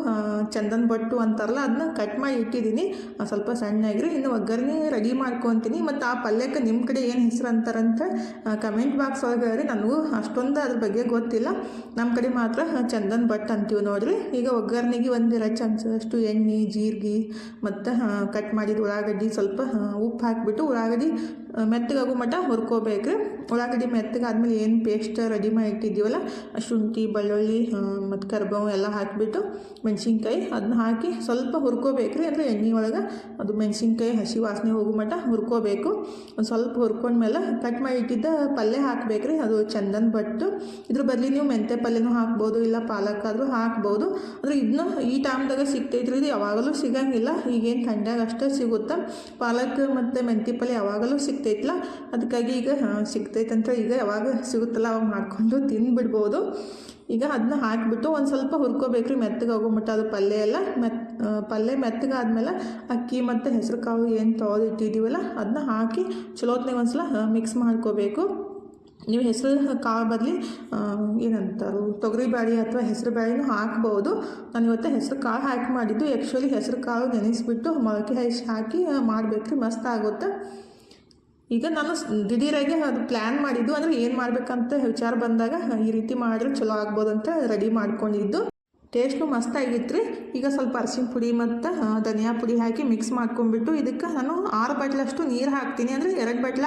ಚಂದನ್ ಬಟ್ಟು ಅಂತಾರಲ್ಲ ಅದನ್ನ ಕಟ್ ಮಾಡಿ ಇಟ್ಟಿದ್ದೀನಿ. ಸ್ವಲ್ಪ ಸ್ವಲ್ಪ ಸಣ್ಣಾಗಿರಿ ಇನ್ನು ಒಗ್ಗರಣೆ ರೆಡಿ ಮಾಡ್ಕೊತೀನಿ. ಮತ್ತು ಆ ಪಲ್ಯಕ್ಕೆ ನಿಮ್ಮ ಕಡೆ ಏನು ಹೆಸರು ಅಂತಾರಂತ ಕಮೆಂಟ್ ಬಾಕ್ಸ್ ಒಳಗೆ ರೀ ನನಗೂ ಅಷ್ಟೊಂದು ಅದ್ರ ಬಗ್ಗೆ ಗೊತ್ತಿಲ್ಲ. ನಮ್ಮ ಕಡೆ ಮಾತ್ರ ಚಂದನ್ ಭಟ್ ಅಂತೀವಿ ನೋಡ್ರಿ. ಈಗ ಒಗ್ಗರಣೆಗೆ ಒಂದೆರಡು ಚಮಚದಷ್ಟು ಎಣ್ಣೆ, ಜೀರಿಗೆ, ಮತ್ತು ಕಟ್ ಮಾಡಿದ ಉಳ್ಳಾಗಡ್ಡಿ ಸ್ವಲ್ಪ ಉಪ್ಪು ಹಾಕಿಬಿಟ್ಟು ಉಳ್ಳಾಗಡ್ಡಿ ಮೆತ್ತಗಾಗೋ ಮಟ್ಟ ಹುರ್ಕೋಬೇಕ್ರಿ ಉಳ್ಳಾಗಡ್ಡಿ ಮೆತ್ತಗಾದ್ಮೇಲೆ ಏನು ಪೇಸ್ಟ್ ರೆಡಿ ಮಾಡಿ ಇಟ್ಟಿದ್ದೀವಲ್ಲ ಶುಂಠಿ, ಬೆಳ್ಳುಳ್ಳಿ ಮತ್ತು ಕರ್ಬೇವು ಎಲ್ಲ ಹಾಕಿಬಿಟ್ಟು ಮೆಣಸಿನ್ಕಾಯಿ ಅದನ್ನ ಹಾಕಿ ಸ್ವಲ್ಪ ಹುರ್ಕೋಬೇಕು ರೀ. ಅಂದರೆ ಎಣ್ಣೆ ಒಳಗೆ ಅದು ಮೆಣಸಿನ್ಕಾಯಿ ಹಸಿ ವಾಸನೆ ಹೋಗೋ ಮಟ್ಟ ಹುರ್ಕೋಬೇಕು. ಒಂದು ಸ್ವಲ್ಪ ಹುರ್ಕೊಂಡ್ಮೇಲೆ ಕಟ್ ಮಾಡಿ ಇಟ್ಟಿದ್ದ ಪಲ್ಯ ಹಾಕ್ಬೇಕು ರೀ. ಅದು ಚಂದನ್ ಬಟ್ಟು ಇದ್ರ ಬದಲಿ ನೀವು ಮೆಂತೆ ಪಲ್ಯನೂ ಹಾಕ್ಬೋದು, ಇಲ್ಲ ಪಾಲಕ್ ಆದರೂ ಹಾಕ್ಬೋದು. ಅಂದರೆ ಇದನ್ನು ಈ ಟೈಮ್ದಾಗ ಸಿಗ್ತೈತ್ರಿ ಇದು ಯಾವಾಗಲೂ ಸಿಗಂಗಿಲ್ಲ. ಈಗೇನು ಥಂಡ್ಯಾಗ ಅಷ್ಟೇ ಸಿಗುತ್ತೆ? ಪಾಲಕ್ ಮತ್ತು ಮೆಂತಿ ಪಲ್ಯ ಯಾವಾಗಲೂ ಸಿಗ್ತೈತಲ್ಲ ಅದಕ್ಕಾಗಿ ಈಗ ಸಿಗ್ತೈತಂತ ಈಗ ಯಾವಾಗ ಸಿಗುತ್ತಲ್ಲ ಅವಾಗ ಮಾಡಿಕೊಂಡು ತಿಂದುಬಿಡ್ಬೋದು. ಈಗ ಅದನ್ನ ಹಾಕಿಬಿಟ್ಟು ಒಂದು ಸ್ವಲ್ಪ ಹುರ್ಕೋಬೇಕು ರೀ ಮೆತ್ತಗೆ ಹೋಗೋಮಟ್ಟ ಅದು ಪಲ್ಯ ಎಲ್ಲ. ಮೆತ್ ಪಲ್ಯ ಮೆತ್ತಗಾದ್ಮೇಲೆ ಅಕ್ಕಿ ಮತ್ತು ಹೆಸರು ಕಾಳು ಏನು ತೊಳೆದಿಟ್ಟಿದ್ದೀವಲ್ಲ ಅದನ್ನ ಹಾಕಿ ಚಲೋತ್ನಾಗ ಒಂದು ಸಲ ಮಿಕ್ಸ್ ಮಾಡ್ಕೋಬೇಕು. ನೀವು ಹೆಸರು ಕಾಳು ಬದಲಿ ಏನಂತಾರು ತೊಗರಿ ಬೇಳೆ ಅಥವಾ ಹೆಸರು ಬೇಳೆನೂ ಹಾಕ್ಬೋದು. ನಾನು ಇವತ್ತು ಹೆಸರು ಕಾಳು ಹಾಕಿ ಮಾಡಿದ್ದು. ಆ್ಯಕ್ಚುಲಿ ಹೆಸರು ಕಾಳು ನೆನೆಸಿಬಿಟ್ಟು ಮೊಳಕೆ ಹಚ್ಚಿ ಹಾಕಿ ಮಾಡಬೇಕ್ರಿ. ಮಸ್ತ್ ಆಗುತ್ತೆ. ಈಗ ನಾನು ದಿಢೀರಾಗಿ ಅದು ಪ್ಲ್ಯಾನ್ ಮಾಡಿದ್ದು. ಅಂದರೆ ಏನು ಮಾಡಬೇಕಂತ ವಿಚಾರ ಬಂದಾಗ ಈ ರೀತಿ ಮಾಡಿದ್ರೆ ಚಲೋ ಆಗ್ಬೋದಂತ ರೆಡಿ ಮಾಡ್ಕೊಂಡಿದ್ದು. ಟೇಸ್ಟು ಮಸ್ತಾಗಿತ್ತು ರೀ ಈಗ ಸ್ವಲ್ಪ ಅರ್ಶಿನ ಪುಡಿ ಮತ್ತು ಧನಿಯಾ ಪುಡಿ ಹಾಕಿ ಮಿಕ್ಸ್ ಮಾಡ್ಕೊಂಡ್ಬಿಟ್ಟು ಇದಕ್ಕೆ ನಾನು ಆರು ಬಟ್ಲಷ್ಟು ನೀರು ಹಾಕ್ತೀನಿ. ಅಂದರೆ ಎರಡು ಬಟ್ಲ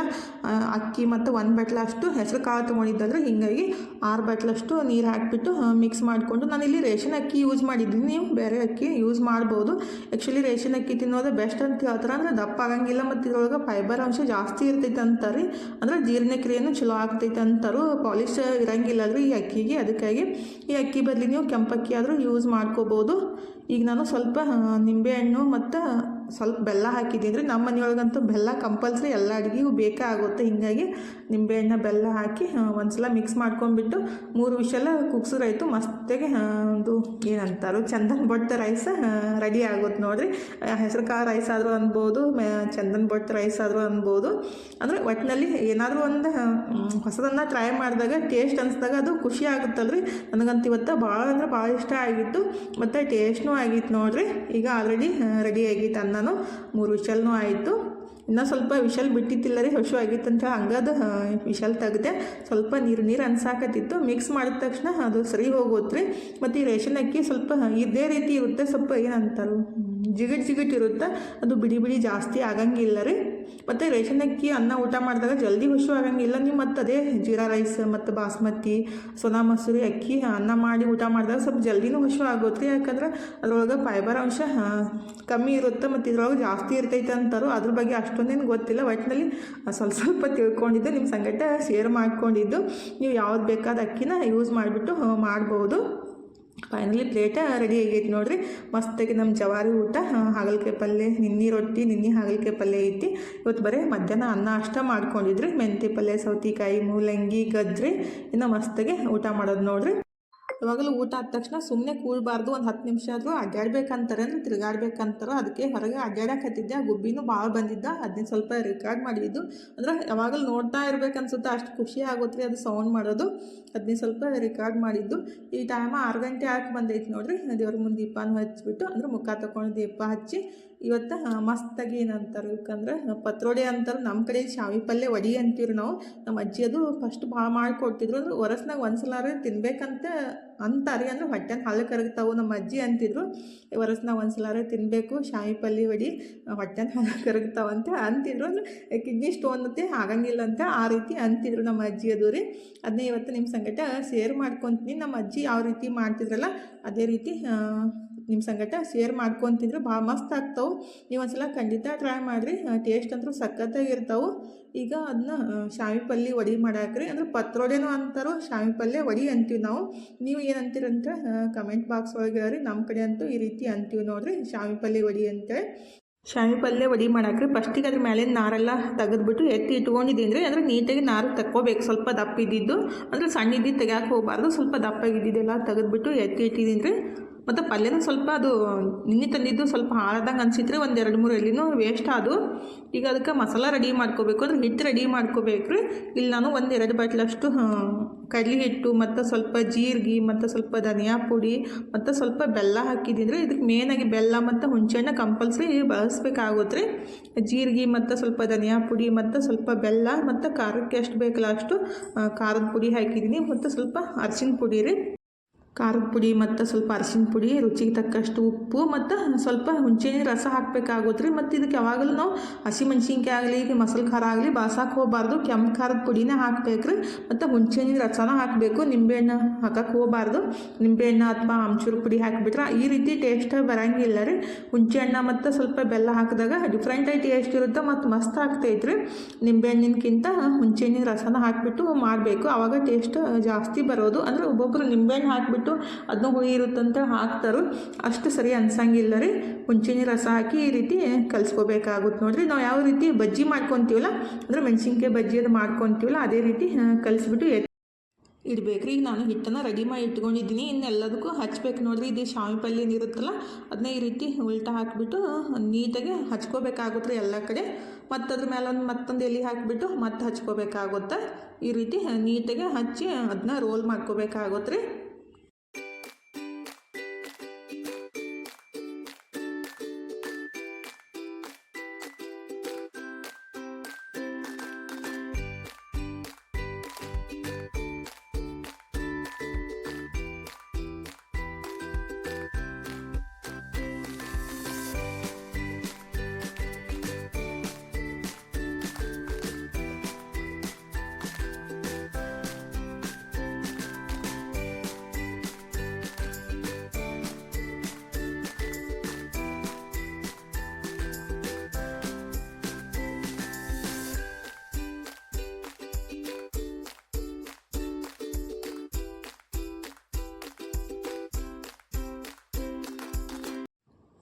ಅಕ್ಕಿ ಮತ್ತು ಒಂದು ಬಟ್ಲಷ್ಟು ಹೆಸರು ಕಾಳು ತೊಗೊಂಡಿದ್ದಂದ್ರೆ ಹೀಗಾಗಿ ಆರು ಬಟ್ಲಷ್ಟು ನೀರು ಹಾಕಿಬಿಟ್ಟು ಮಿಕ್ಸ್ ಮಾಡಿಕೊಂಡು ಇಲ್ಲಿ ರೇಷನ್ ಅಕ್ಕಿ ಯೂಸ್ ಮಾಡಿದ್ದೀನಿ. ನೀವು ಬೇರೆ ಅಕ್ಕಿ ಯೂಸ್ ಮಾಡ್ಬೋದು. ಆ್ಯಕ್ಚುಲಿ ರೇಷನ್ ಅಕ್ಕಿ ತಿನ್ನೋದೇ ಬೆಸ್ಟ್ ಅಂತ ಹೇಳ್ತಾರೆ. ಅಂದರೆ ದಪ್ಪ ಆಗಂಗಿಲ್ಲ ಮತ್ತು ಇದ್ರೊಳಗೆ ಫೈಬರ್ ಅಂಶ ಜಾಸ್ತಿ ಇರ್ತೈತೆ ಅಂತಾರೆ. ಅಂದರೆ ಜೀರ್ಣಕ್ರಿಯೆನೂ ಚಲೋ ಆಗ್ತೈತೆ ಅಂತಾರು. ಪಾಲಿಶ್ ಇರಂಗಿಲ್ಲ ರೀ ಈ ಅಕ್ಕಿಗೆ. ಅದಕ್ಕಾಗಿ ಈ ಅಕ್ಕಿ ಬದಲಿ ನೀವು ಕೆಂಪಕ್ಕಿ ಆದರೂ ಯೂಸ್ ಮಾಡ್ಕೋಬೋದು. ಈಗ ನಾನು ಸ್ವಲ್ಪ ನಿಂಬೆಹಣ್ಣು ಮತ್ತು ಸ್ವಲ್ಪ ಬೆಲ್ಲ ಹಾಕಿದ್ದೀನಿ. ರೀ ನಮ್ಮ ಮನೆಯೊಳಗಂತೂ ಬೆಲ್ಲ ಕಂಪಲ್ಸರಿ ಎಲ್ಲ ಅಡುಗೆಗೂ ಬೇಕೇ ಆಗುತ್ತೆ. ಹೀಗಾಗಿ ನಿಂಬೆಹಣ್ಣು ಬೆಲ್ಲ ಹಾಕಿ ಒಂದು ಸಲ ಮಿಕ್ಸ್ ಮಾಡ್ಕೊಂಡ್ಬಿಟ್ಟು ಮೂರು ವಿಷಲ ಕುಗ್ಸಿದ್ರಾಯ್ತು ಮಸ್ತಾಗಿ ಒಂದು ಏನಂತಾರೋ ಚಂದನ್ ಭಟ್ ರೈಸ್ ರೆಡಿ ಆಗುತ್ತೆ ನೋಡಿರಿ. ಹೆಸರು ಕಾಳು ರೈಸ್ ಆದರೂ ಅನ್ಬೋದು ಚಂದನ್ ಭಟ್ ರೈಸ್ ಆದರೂ ಅನ್ಬೋದು. ಅಂದರೆ ಒಟ್ಟಿನಲ್ಲಿ ಏನಾದರೂ ಒಂದು ಹೊಸದನ್ನು ಟ್ರೈ ಮಾಡಿದಾಗ ಟೇಸ್ಟ್ ಅನಿಸಿದಾಗ ಅದು ಖುಷಿ ಆಗುತ್ತಲ್ರಿ. ನನಗಂತೂ ಇವತ್ತು ಭಾಳ ಅಂದ್ರೆ ಭಾಳ ಇಷ್ಟ ಆಗಿತ್ತು. ಮತ್ತು ಟೇಸ್ಟ್ನೂ ಆಗಿತ್ತು ನೋಡಿರಿ. ಈಗ ಆಲ್ರೆಡಿ ರೆಡಿ ಆಗಿತ್ತು ಅನ್ನನೂ. ಮೂರು ವಿಷಲ್ನೂ ಆಯಿತು. ಇನ್ನೂ ಸ್ವಲ್ಪ ವಿಶಲ್ ಬಿಟ್ಟಿತ್ತಿಲ್ಲ ರೀ, ಹಶು ಆಗಿತ್ತು ಅಂತ ಹಂಗದು ವಿಶಲ್ ತೆಗ್ದೆ ಸ್ವಲ್ಪ ನೀರು ನೀರು ಅನ್ಸಾಕತ್ತಿತ್ತು. ಮಿಕ್ಸ್ ಮಾಡಿದ ತಕ್ಷಣ ಅದು ಸರಿ ಹೋಗೋತ್ರಿ ಮತ್ತು ಈ ರೇಷನ್ ಅಕ್ಕಿ ಸ್ವಲ್ಪ ಇದೇ ರೀತಿ ಇರುತ್ತೆ, ಸ್ವಲ್ಪ ಏನಂತಾರೆ ಜಿಗಿಟ್ ಜಿಗಿಟ್ ಇರುತ್ತೆ, ಅದು ಬಿಡಿ ಬಿಡಿ ಜಾಸ್ತಿ ಆಗಂಗಿಲ್ಲ ರೀ. ಮತ್ತು ರೇಷನ್ ಅಕ್ಕಿ, ಅನ್ನ ಊಟ ಮಾಡಿದಾಗ ಜಲ್ದಿ ಹುಷು ಆಗಂಗಿಲ್ಲ. ನೀವು ಮತ್ತು ಅದೇ ಜೀರಾ ರೈಸ್, ಮತ್ತು ಬಾಸ್ಮತಿ, ಸೋನಾ ಮಸೂರಿ, ಅಕ್ಕಿ ಅನ್ನ ಮಾಡಿ ಊಟ ಮಾಡಿದಾಗ ಸ್ವಲ್ಪ ಜಲ್ದಿನೂ ಹುಷು ಆಗುತ್ತೆ. ಯಾಕಂದ್ರೆ ಅದ್ರೊಳಗೆ ಫೈಬರ್ ಅಂಶ ಕಮ್ಮಿ ಇರುತ್ತೆ ಮತ್ತು ಇದ್ರೊಳಗೆ ಜಾಸ್ತಿ ಇರ್ತೈತೆ ಅಂತಾರೋ. ಅದ್ರ ಬಗ್ಗೆ ಅಷ್ಟೊಂದೇನು ಗೊತ್ತಿಲ್ಲ. ಒಟ್ಟಿನಲ್ಲಿ ಸ್ವಲ್ಪ ಸ್ವಲ್ಪ ತಿಳ್ಕೊಂಡಿದ್ದು ನಿಮ್ಮ ಸಂಗಟ ಶೇರ್ ಮಾಡ್ಕೊಂಡಿದ್ದು. ನೀವು ಯಾವ್ದು ಬೇಕಾದ ಅಕ್ಕಿನ ಯೂಸ್ ಮಾಡಿಬಿಟ್ಟು ಮಾಡ್ಬೋದು. ಫೈನಲಿ ಪ್ಲೇಟ ರೆಡಿ ಆಗೈತಿ ನೋಡಿರಿ. ಮಸ್ತಾಗಿ ನಮ್ಮ ಜವಾರಿ ಊಟ ಹಾಗಲಕಾಯಿ ಪಲ್ಯ ನಿನ್ನೆ ರೊಟ್ಟಿ, ನಿನ್ನೆ ಹಾಗಲಕಾಯಿ ಪಲ್ಯ ಐತಿ. ಇವತ್ತು ಬರೀ ಮಧ್ಯಾಹ್ನ ಅನ್ನ ಅಷ್ಟ ಮಾಡ್ಕೊಂಡಿದ್ರಿ. ಮೆಂತೆ ಪಲ್ಯ ಸೌತಿಕಾಯಿ, ಮೂಲಂಗಿ, ಗಜ್ರಿ, ಇನ್ನು ಮಸ್ತಾಗಿ ಊಟ ಮಾಡೋದು ನೋಡ್ರಿ. ಯಾವಾಗಲೂ ಊಟ ಆದ ತಕ್ಷಣ ಸುಮ್ಮನೆ ಕೂಡಬಾರ್ದು ಒಂದು ಹತ್ತು ನಿಮಿಷ ಆದರೂ ಅಡ್ಡಾಡ್ಬೇಕಂತಾರೆ ಅಂದ್ರೆ ತಿರುಗಾಡ್ಬೇಕಂತಾರೆ ಅದಕ್ಕೆ ಹೊರಗೆ ಅಡ್ಡಾಡಕ್ಕೆ ಹತ್ತಿದ್ದೆ ಆ ಗುಬ್ಬಿನೂ ಭಾಳ ಬಂದಿದ್ದ ಅದನ್ನ ಸ್ವಲ್ಪ ರೆಕಾರ್ಡ್ ಮಾಡಿದ್ದು. ಅಂದ್ರೆ ಯಾವಾಗಲೂ ನೋಡ್ತಾ ಇರ್ಬೇಕು ಅನ್ಸುತ್ತೆ ಅಷ್ಟು ಖುಷಿ ಆಗುತ್ತೆ ಅದು ಸೌಂಡ್ ಮಾಡೋದು. ಅದನ್ನ ಸ್ವಲ್ಪ ರೆಕಾರ್ಡ್ ಮಾಡಿದ್ದು. ಈ ಟೈಮ್ ಆರು ಗಂಟೆ ಆಗಿ ಬಂದೈತಿ ನೋಡ್ರಿ. ದೇವ್ರ ಮುಂದೆ ದೀಪಾನ ಹಚ್ಚಿಬಿಟ್ಟು, ಅಂದ್ರೆ ಮುಖ ತಗೊಂಡು ದೀಪ ಹಚ್ಚಿ ಇವತ್ತು ಮಸ್ತಾಗಿ ಏನಂತಾರೆ ಯಾಕಂದ್ರೆ, ಪತ್ರೋಡೆ ಅಂತಾರೆ ನಮ್ಮ ಕಡೆ ಶಾವಿ ಪಲ್ಯ ವಡಿ ಅಂತೀವಿ ನಾವು. ನಮ್ಮ ಅಜ್ಜಿ ಅದು ಫಸ್ಟ್ ಭಾಳ ಮಾಡಿಕೊಡ್ತಿದ್ರು ಅಂದ್ರೆ ವರ್ಷನಾಗ ಒಂದ್ಸಲಾರ ತಿನ್ಬೇಕಂತ ಅಂತಾರೆ. ಅಂದ್ರೆ ಹೊಟ್ಟೆನ ಹಾಲು ಕರಗ್ತಾವೆ ನಮ್ಮ ಅಜ್ಜಿ ಅಂತಿದ್ರು. ವರ್ಷನಾಗ ಒಂದ್ಸಲಾರ ತಿನ್ನಬೇಕು ಶಾವಿ ಪಲ್ಯ ವಡಿ, ಹೊಟ್ಟೆನ ಹಾಲು ಅಂತ ಅಂತಿದ್ರು. ಅಂದ್ರೆ ಕಿಡ್ನಿ ಸ್ಟೋನ್ ಮತ್ತೆ ಆಗಂಗಿಲ್ಲ ಅಂತ ಆ ರೀತಿ ಅಂತಿದ್ರು ನಮ್ಮ ಅಜ್ಜಿ ಅದು ರೀ. ಅದನ್ನೇ ಇವತ್ತು ನಿಮ್ಮ ಸಂಗಟ ಶೇರ್ ಮಾಡ್ಕೊತೀನಿ. ನಮ್ಮ ಅಜ್ಜಿ ಯಾವ ರೀತಿ ಮಾಡ್ತಿದ್ರಲ್ಲ, ಅದೇ ರೀತಿ ನಿಮ್ಮ ಸಂಗಟ ಶೇರ್ ಮಾಡ್ಕೊತಿದ್ರು, ಭಾಳ ಮಸ್ತ್ ಆಗ್ತಾವೆ. ನೀವು ಒಂದ್ಸಲ ಖಂಡಿತ ಟ್ರೈ ಮಾಡಿರಿ. ಟೇಸ್ಟ್ ಅಂತೂ ಸಖತ್ತಾಗಿರ್ತಾವೆ. ಈಗ ಅದನ್ನ ಶಾವಿ ಪಲ್ಯ ಒಡಿ ಮಾಡಾಕ್ರಿ. ಅಂದ್ರೆ ಪತ್ರೋಡೆನೂ ಅಂತಾರೋ ಶಾವಿ ಪಲ್ಯ ವಡಿ ಅಂತೀವಿ ನಾವು. ನೀವು ಏನಂತೀರಂತ ಕಮೆಂಟ್ ಬಾಕ್ಸ್ ಒಳಗೆ ಹೇಳ್ರಿ ನಮ್ಮ ಕಡೆ ಅಂತೂ ಈ ರೀತಿ ಅಂತೀವಿ ನೋಡ್ರಿ ಶಾವಿ ಪಲ್ಯ ವಡಿ ಅಂತೇಳಿ. ಶಾವಿ ಪಲ್ಯ ಒಡಿ ಮಾಡಾಕ್ರಿ. ಫಸ್ಟಿಗೆ ಅದ್ರ ಮೇಲಿನ ನಾರೆಲ್ಲ ತೆಗೆದ್ಬಿಟ್ಟು ಎತ್ತಿ ಇಟ್ಕೊಂಡಿದ್ದೀನಿ ರೀ. ಅಂದ್ರೆ ನೀಟಾಗಿ ನಾರು ತಕ್ಕೋಬೇಕು. ಸ್ವಲ್ಪ ದಪ್ಪ ಇದ್ದಿದ್ದು. ಅಂದ್ರೆ ಸಣ್ಣ ಇದ್ದಿದ್ದು ತೆಗಿಯೋಕೆ ಹೋಗಬಾರ್ದು. ಸ್ವಲ್ಪ ದಪ್ಪಾಗಿದ್ದಿದ್ದೆಲ್ಲ ತೆಗೆದ್ಬಿಟ್ಟು ಎತ್ತಿ ಇಟ್ಟಿದ್ದೀನಿ ರೀ. ಮತ್ತು ಪಲ್ಯನೂ ಸ್ವಲ್ಪ ಅದು ನಿನ್ನೆ ತಂದಿದ್ದು ಸ್ವಲ್ಪ ಹಾಳಾದಂಗೆ ಅನಿಸಿದ್ರೆ ಒಂದು ಎರಡು ಮೂರು ಎಲ್ಲಿನೂ ವೇಸ್ಟ್ ಅದು ಈಗ ಅದಕ್ಕೆ ಮಸಾಲ ರೆಡಿ ಮಾಡ್ಕೋಬೇಕು. ಅಂದ್ರೆ ಹಿಟ್ಟು ರೆಡಿ ಮಾಡ್ಕೋಬೇಕು ರೀ. ಇಲ್ಲಿ ನಾನು ಒಂದು ಎರಡು ಬಾಟ್ಲಷ್ಟು ಕಡಲೆ ಹಿಟ್ಟು ಮತ್ತು ಸ್ವಲ್ಪ ಜೀರಿಗೆ, ಮತ್ತು ಸ್ವಲ್ಪ ಧನಿಯಾ ಪುಡಿ, ಮತ್ತು ಸ್ವಲ್ಪ ಬೆಲ್ಲ ಹಾಕಿದ್ದೀನಿ ಇದಕ್ಕೆ ಮೇನಾಗಿ ಬೆಲ್ಲ ಮತ್ತು ಹುಣಸೆಹಣ್ಣು ಕಂಪಲ್ಸರಿ ಬಳಸ್ಬೇಕಾಗುತ್ತೆ ರೀ. ಜೀರಿಗೆ ಮತ್ತು ಸ್ವಲ್ಪ ಧನಿಯಾ ಪುಡಿ, ಮತ್ತು ಸ್ವಲ್ಪ ಬೆಲ್ಲ, ಮತ್ತು ಖಾರಕ್ಕೆ ಎಷ್ಟು ಬೇಕಲ್ಲ ಅಷ್ಟು ಖಾರದ ಪುಡಿ ಹಾಕಿದ್ದೀನಿ. ಮತ್ತು ಸ್ವಲ್ಪ ಅರಿಶಿನ ಪುಡಿ ರೀ. ಖಾರದ ಪುಡಿ ಮತ್ತು ಸ್ವಲ್ಪ ಅರಿಶಿನ ಪುಡಿ, ರುಚಿಗೆ ತಕ್ಕಷ್ಟು ಉಪ್ಪು ಮತ್ತು ಸ್ವಲ್ಪ ಹುಂಚೆಹಣ್ಣಿನ ರಸ ಹಾಕಬೇಕಾಗುತ್ತೆ ರೀ ಮತ್ತು ಇದಕ್ಕೆ ಯಾವಾಗಲೂ ನಾವು ಹಸಿಮೆಣ್ಸಿನ್ಕಾಯಿ ಆಗಲಿ ಈಗ ಮಸಾಲೆ ಖಾರ ಆಗಲಿ ಬಾಸಕ್ಕೆ ಹೋಗಬಾರ್ದು. ಕೆಂಪು ಖಾರದ ಪುಡಿನೇ ಹಾಕಬೇಕು ರೀ ಮತ್ತು ಹುಣಸೆಹಣ್ಣಿನ ರಸನ ಹಾಕಬೇಕು. ನಿಂಬೆಹಣ್ಣು ಹಾಕಕ್ಕೆ ಹೋಗಬಾರ್ದು. ನಿಂಬೆಹಣ್ಣು ಅಥವಾ ಆಮ್ಚೂರು ಪುಡಿ ಹಾಕಿಬಿಟ್ರೆ ಈ ರೀತಿ ಟೇಸ್ಟ್ ಬರೋಂಗಿಲ್ಲ ರೀ. ಹುಂಚೆಹಣ್ಣು ಮತ್ತು ಸ್ವಲ್ಪ ಬೆಲ್ಲ ಹಾಕಿದಾಗ ಡಿಫ್ರೆಂಟಾಗಿ ಟೇಸ್ಟ್ ಇರುತ್ತೆ ಮತ್ತು ಮಸ್ತ್ ಆಗ್ತೈತೆ ರೀ ನಿಂಬೆಹಣ್ಣಿನಕ್ಕಿಂತ ಹುಣಸೆಹಣ್ಣಿನ ರಸನ ಹಾಕಿಬಿಟ್ಟು ಮಾಡಬೇಕು. ಆವಾಗ ಟೇಸ್ಟ್ ಜಾಸ್ತಿ ಬರೋದು. ಅಂದರೆ ಒಬ್ಬೊಬ್ಬರು ನಿಂಬೆಹಣ್ಣು ಹಾಕಿಬಿಟ್ಟು ಅದನ್ನ ಹುಳಿ ಇರುತ್ತಂತ ಹಾಕ್ತಾರೋ. ಅಷ್ಟು ಸರಿ ಅನ್ಸಂಗಿಲ್ಲ ರೀ. ಹುಣ್ಚಿನ ರಸ ಹಾಕಿ ಈ ರೀತಿ ಕಲಿಸ್ಕೋಬೇಕಾಗುತ್ತೆ ನೋಡಿರಿ. ನಾವು ಯಾವ ರೀತಿ ಬಜ್ಜಿ ಮಾಡ್ಕೊತೀವಲ್ಲ, ಅಂದರೆ ಮೆಣಸಿನ್ಕಾಯಿ ಬಜ್ಜಿ ಅದು ಮಾಡ್ಕೊತೀವಲ್ಲ, ಅದೇ ರೀತಿ ಕಲಿಸ್ಬಿಟ್ಟು ಇಡ್ಬೇಕು ರೀ ಈಗ ನಾನು ಹಿಟ್ಟನ್ನು ರೆಡಿ ಮಾಡಿ ಇಟ್ಕೊಂಡಿದ್ದೀನಿ. ಇನ್ನು ಎಲ್ಲದಕ್ಕೂ ಹಚ್ಬೇಕು ನೋಡಿರಿ. ಇದು ಶಾವಿ ಪಲ್ಯ ಇರುತ್ತಲ್ಲ ಅದನ್ನ ಈ ರೀತಿ ಉಲ್ಟಾ ಹಾಕಿಬಿಟ್ಟು ನೀಟಾಗಿ ಹಚ್ಕೋಬೇಕಾಗುತ್ತೆ ಎಲ್ಲ ಕಡೆ. ಮತ್ತು ಅದ್ರ ಮೇಲೆ ಒಂದು ಮತ್ತೊಂದು ಎಲೆ ಹಾಕಿಬಿಟ್ಟು ಮತ್ತೆ ಹಚ್ಕೋಬೇಕಾಗುತ್ತೆ. ಈ ರೀತಿ ನೀಟಾಗಿ ಹಚ್ಚಿ ಅದನ್ನ ರೋಲ್ ಮಾಡ್ಕೋಬೇಕಾಗುತ್ತೆ ರೀ.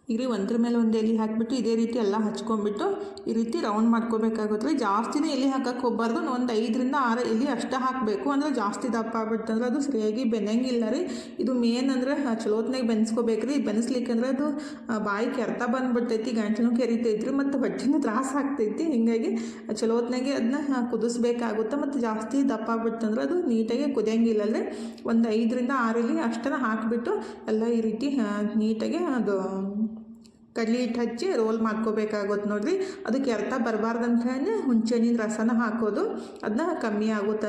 ರೀ ಒಂದ್ರ ಮೇಲೆ ಒಂದು ಎಲೆ ಹಾಕಿಬಿಟ್ಟು ಇದೇ ರೀತಿ ಎಲ್ಲ ಹಚ್ಕೊಂಡ್ಬಿಟ್ಟು ಈ ರೀತಿ ರೌಂಡ್ ಮಾಡ್ಕೋಬೇಕಾಗುತ್ತೆ. ಜಾಸ್ತಿನೇ ಎಲೆ ಹಾಕಕ್ಕೆ ಹೋಗ್ಬಾರ್ದು. ಒಂದು ಐದರಿಂದ ಆರು ಎಲೆ ಅಷ್ಟೇ ಹಾಕಬೇಕು. ಅಂದ್ರೆ ಜಾಸ್ತಿ ದಪ್ಪ ಆಗ್ಬಿಡ್ತಂದ್ರೆ ಅದು ಸರಿಯಾಗಿ ಬೆನಂಗಿಲ್ಲ ರೀ. ಇದು ಮೇನ್ ಅಂದ್ರೆ ಚಲೋತ್ನಾಗ ಬೆನ್ಸ್ಕೋಬೇಕು ರೀ ಬೆನ್ಸ್ಲಿಕ್ಕಂದ್ರೆ ಅದು ಬಾಯಿ ಕೆರ್ತ ಬಂದ್ಬಿಡ್ತೈತಿ. ಗಂಟಲು ಕೆರಿತೈತಿ ರೀ ಮತ್ತು ಹೊಟ್ಟೆನೂ ತ್ರಾಸ ಆಗ್ತೈತಿ. ಹೀಗಾಗಿ ಚಲೋತ್ನಾಗೆ ಅದನ್ನ ಕುದಿಸ್ಬೇಕಾಗುತ್ತೆ. ಮತ್ತು ಜಾಸ್ತಿ ದಪ್ಪ ಆಗ್ಬಿಡ್ತಂದ್ರೆ ಅದು ನೀಟಾಗಿ ಕುದಿಯಂಗಿಲ್ಲ ರೀ. ಒಂದು ಐದರಿಂದ ಆರು ಎಲೆ ಅಷ್ಟನ್ನು ಹಾಕಿಬಿಟ್ಟು ಎಲ್ಲ ಈ ರೀತಿ ನೀಟಾಗಿ ಅದು ಕಡ್ಲಿ ಹಿಟ್ಟು ಹಚ್ಚಿ ರೋಲ್ ಮಾಡ್ಕೋಬೇಕಾಗುತ್ತೆ ನೋಡಿರಿ. ಅದಕ್ಕೆ ಎರ್ತ ಬರಬಾರ್ದಂತ ಹೇಳಿ ಹುಂಚೆಹಣ್ಣಿನ ರಸನ ಹಾಕೋದು. ಅದನ್ನ ಕಮ್ಮಿ ಆಗುತ್ತೆ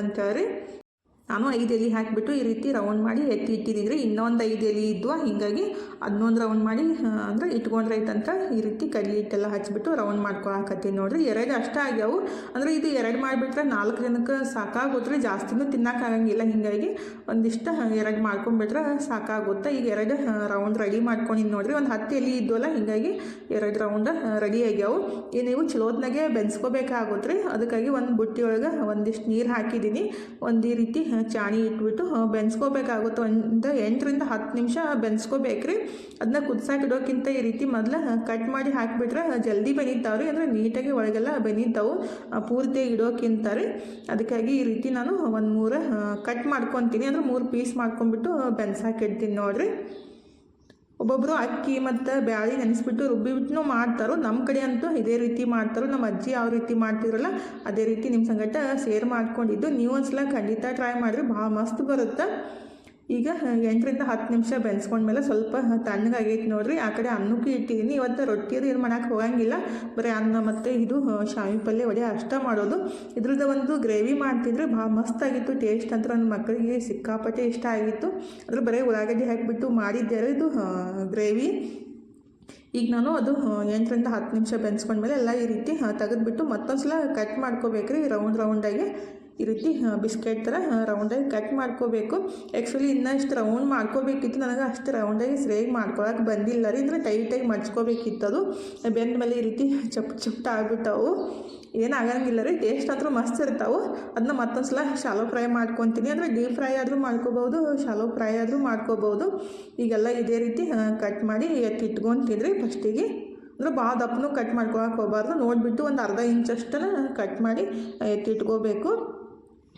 ನಾನು ಐದು ಎಲೆ ಹಾಕಿಬಿಟ್ಟು ಈ ರೀತಿ ರೌಂಡ್ ಮಾಡಿ ಎತ್ತಿ ಇಟ್ಟಿದ್ದೀನಿ. ಇನ್ನೊಂದು ಐದು ಎಲೆ ಇದ್ವು, ಹೀಗಾಗಿ ಅದನ್ನೊಂದು ರೌಂಡ್ ಮಾಡಿ ಅಂದರೆ ಇಟ್ಕೊಂಡ್ರೈತಂತ ಈ ರೀತಿ ಕಡ್ಲಿ ಹಿಟ್ಟೆಲ್ಲ ಹಚ್ಚಿಬಿಟ್ಟು ರೌಂಡ್ ಮಾಡ್ಕೊಳಕತ್ತೀನಿ ನೋಡಿರಿ. ಎರಡು ಅಷ್ಟೇ ಆಗ್ಯಾವು. ಅಂದರೆ ಇದು ಎರಡು ಮಾಡಿಬಿಟ್ರೆ ನಾಲ್ಕು ಜನಕ್ಕೆ ಸಾಕಾಗುತ್ತೆ ಜಾಸ್ತಿನೂ ತಿನ್ನೋಕ್ಕಾಗಂಗಿಲ್ಲ ಹೀಗಾಗಿ ಒಂದಿಷ್ಟು ಎರಡು ಮಾಡ್ಕೊಂಡ್ಬಿಟ್ರೆ ಸಾಕಾಗುತ್ತೆ. ಈಗ ಎರಡು ರೌಂಡ್ ರೆಡಿ ಮಾಡ್ಕೊಂಡಿದ್ದು ನೋಡಿರಿ. ಒಂದು ಹತ್ತು ಎಲೆ ಇದ್ದವಲ್ಲ ಹೀಗಾಗಿ ಎರಡು ರೌಂಡ್ ರೆಡಿ ಆಗ್ಯಾವು. ಈ ನೀವು ಚಲೋತ್ನಾಗೆ ಬೆನ್ಸ್ಕೋಬೇಕಾಗುತ್ತೆ ಅದಕ್ಕಾಗಿ ಒಂದು ಬುಟ್ಟಿ ಒಳಗೆ ಒಂದಿಷ್ಟು ನೀರು ಹಾಕಿದ್ದೀನಿ. ಒಂದು ಈ ರೀತಿ ಚಾಣಿ ಇಟ್ಬಿಟ್ಟು ಬೆನ್ಸ್ಕೋಬೇಕಾಗುತ್ತೆ ಒಂದು ಎಂಟರಿಂದ ಹತ್ತು ನಿಮಿಷ ಬೆನ್ಸ್ಕೋಬೇಕ್ರಿ ಅದನ್ನ ಕುದಿಸಾಕಿಡೋಕ್ಕಿಂತ ಈ ರೀತಿ ಮೊದಲು ಕಟ್ ಮಾಡಿ ಹಾಕಿಬಿಟ್ರೆ ಜಲ್ದಿ ಬೆನೀತಾವೆ ರೀ ಅಂದರೆ ನೀಟಾಗಿ ಒಳಗೆಲ್ಲ ಬೆನೀತಾವು ಪೂರ್ತಿಯಾಗಿ ಇಡೋಕ್ಕಿಂತ ರೀ. ಅದಕ್ಕಾಗಿ ಈ ರೀತಿ ನಾನು ಒಂದು ಮೂರು ಕಟ್ ಮಾಡ್ಕೊತೀನಿ. ಅಂದರೆ ಮೂರು ಪೀಸ್ ಮಾಡ್ಕೊಂಡ್ಬಿಟ್ಟು ಬೆನ್ಸಾಕಿಡ್ತೀನಿ ನೋಡಿರಿ. ಒಬ್ಬೊಬ್ಬರು ಅಕ್ಕಿ ಮತ್ತು ಬ್ಯಾಳಿ ನೆನೆಸ್ಬಿಟ್ಟು ರುಬ್ಬಿಬಿಟ್ಟು ಮಾಡ್ತಾರೋ ನಮ್ಮ ಕಡೆ ಅಂತೂ ಇದೇ ರೀತಿ ಮಾಡ್ತಾರೋ ನಮ್ಮ ಅಜ್ಜಿ ಯಾವ ರೀತಿ ಮಾಡ್ತಿರಲ್ಲ ಅದೇ ರೀತಿ ನಿಮ್ಮ ಸಂಗಟ ಶೇರ್ ಮಾಡ್ಕೊಂಡಿದ್ದು. ನೀವು ಒಂದ್ಸಲ ಖಂಡಿತ ಟ್ರೈ ಮಾಡಿರಿ, ಭಾಳ ಮಸ್ತ್ ಬರುತ್ತೆ. ಈಗ ಎಂಟರಿಂದ ಹತ್ತು ನಿಮಿಷ ಬೆನ್ಸ್ಕೊಂಡ್ಮೇಲೆ ಸ್ವಲ್ಪ ತಣ್ಣಗಾಗೈತೆ ನೋಡಿರಿ. ಆ ಕಡೆ ಅನ್ನಕ್ಕೆ ಇಟ್ಟಿದ್ದೀನಿ. ಇವತ್ತು ರೊಟ್ಟಿ ಅದು ಏನು ಮಾಡೋಕೆ ಹೋಗಂಗಿಲ್ಲ. ಬರೀ ಅನ್ನ ಮತ್ತು ಇದು ಶಾವಿ ಪಲ್ಯ ಒಡೆ ಅಷ್ಟೇ ಮಾಡೋದು. ಇದ್ರದ್ದು ಒಂದು ಗ್ರೇವಿ ಮಾಡ್ತಿದ್ರೆ ಭಾಳ ಮಸ್ತಾಗಿತ್ತು ಟೇಸ್ಟ್ ಅಂತ ನನ್ನ ಮಕ್ಕಳಿಗೆ ಸಿಕ್ಕಾಪಟ್ಟೆ ಇಷ್ಟ ಆಗಿತ್ತು. ಅದ್ರ ಬರೀ ಉಳ್ಳಾಗಡ್ಡಿ ಹಾಕಿಬಿಟ್ಟು ಮಾಡಿದ್ದೆ ಇದು ಗ್ರೇವಿ. ಈಗ ನಾನು ಅದು ಎಂಟರಿಂದ ಹತ್ತು ನಿಮಿಷ ಬೆನ್ಸ್ಕೊಂಡ್ಮೇಲೆ ಎಲ್ಲ ಈ ರೀತಿ ತೆಗೆದುಬಿಟ್ಟು ಮತ್ತೊಂದು ಸಲ ಕಟ್ ಮಾಡ್ಕೋಬೇಕ್ರಿ. ರೌಂಡ್, ರೌಂಡಾಗಿ ಈ ರೀತಿ ಬಿಸ್ಕೆಟ್ ಥರ ರೌಂಡಾಗಿ ಕಟ್ ಮಾಡ್ಕೋಬೇಕು. ಆ್ಯಕ್ಚುಲಿ ಇನ್ನಷ್ಟು ರೌಂಡ್ ಮಾಡ್ಕೋಬೇಕಿತ್ತು. ನನಗೆ ಅಷ್ಟು ರೌಂಡಾಗಿ ಸರಿಯಾಗಿ ಮಾಡ್ಕೊಳಕ್ಕೆ ಬಂದಿಲ್ಲ ರೀ. ಅಂದರೆ ಟೈಟಾಗಿ ಮಡ್ಚ್ಕೋಬೇಕಿತ್ತು ಅದು. ಬೆಂದ ಮೇಲೆ ಈ ರೀತಿ ಚಪ್ ಚಪ್ಟ ಆಗ್ಬಿಟ್ಟವು. ಏನಾಗಂಗಿಲ್ಲ ರೀ. ಟೇಸ್ಟ್ ಆದರೂ ಮಸ್ತ್ ಇರ್ತಾವೆ. ಅದನ್ನ ಮತ್ತೊಂದು ಸಲ ಶಾಲೋ ಫ್ರೈ ಮಾಡ್ಕೊತೀನಿ. ಅಂದರೆ ಡೀಪ್ ಫ್ರೈ ಆದರೂ ಮಾಡ್ಕೋಬೋದು ಶಾಲೋ ಫ್ರೈ ಆದರೂ ಮಾಡ್ಕೋಬೋದು ಈಗೆಲ್ಲ ಇದೇ ರೀತಿ ಕಟ್ ಮಾಡಿ ಎತ್ತಿಟ್ಕೊತಿದ್ರಿ ಫಸ್ಟಿಗೆ. ಅಂದರೆ ಭಾಳ ದಪ್ಪನೂ ಕಟ್ ಮಾಡ್ಕೊಳಕ್ಕೆ ಹೋಗಬಾರ್ದು. ನೋಡಿಬಿಟ್ಟು ಒಂದು ಅರ್ಧ ಇಂಚಷ್ಟನ್ನು ಕಟ್ ಮಾಡಿ ಎತ್ತಿಟ್ಕೋಬೇಕು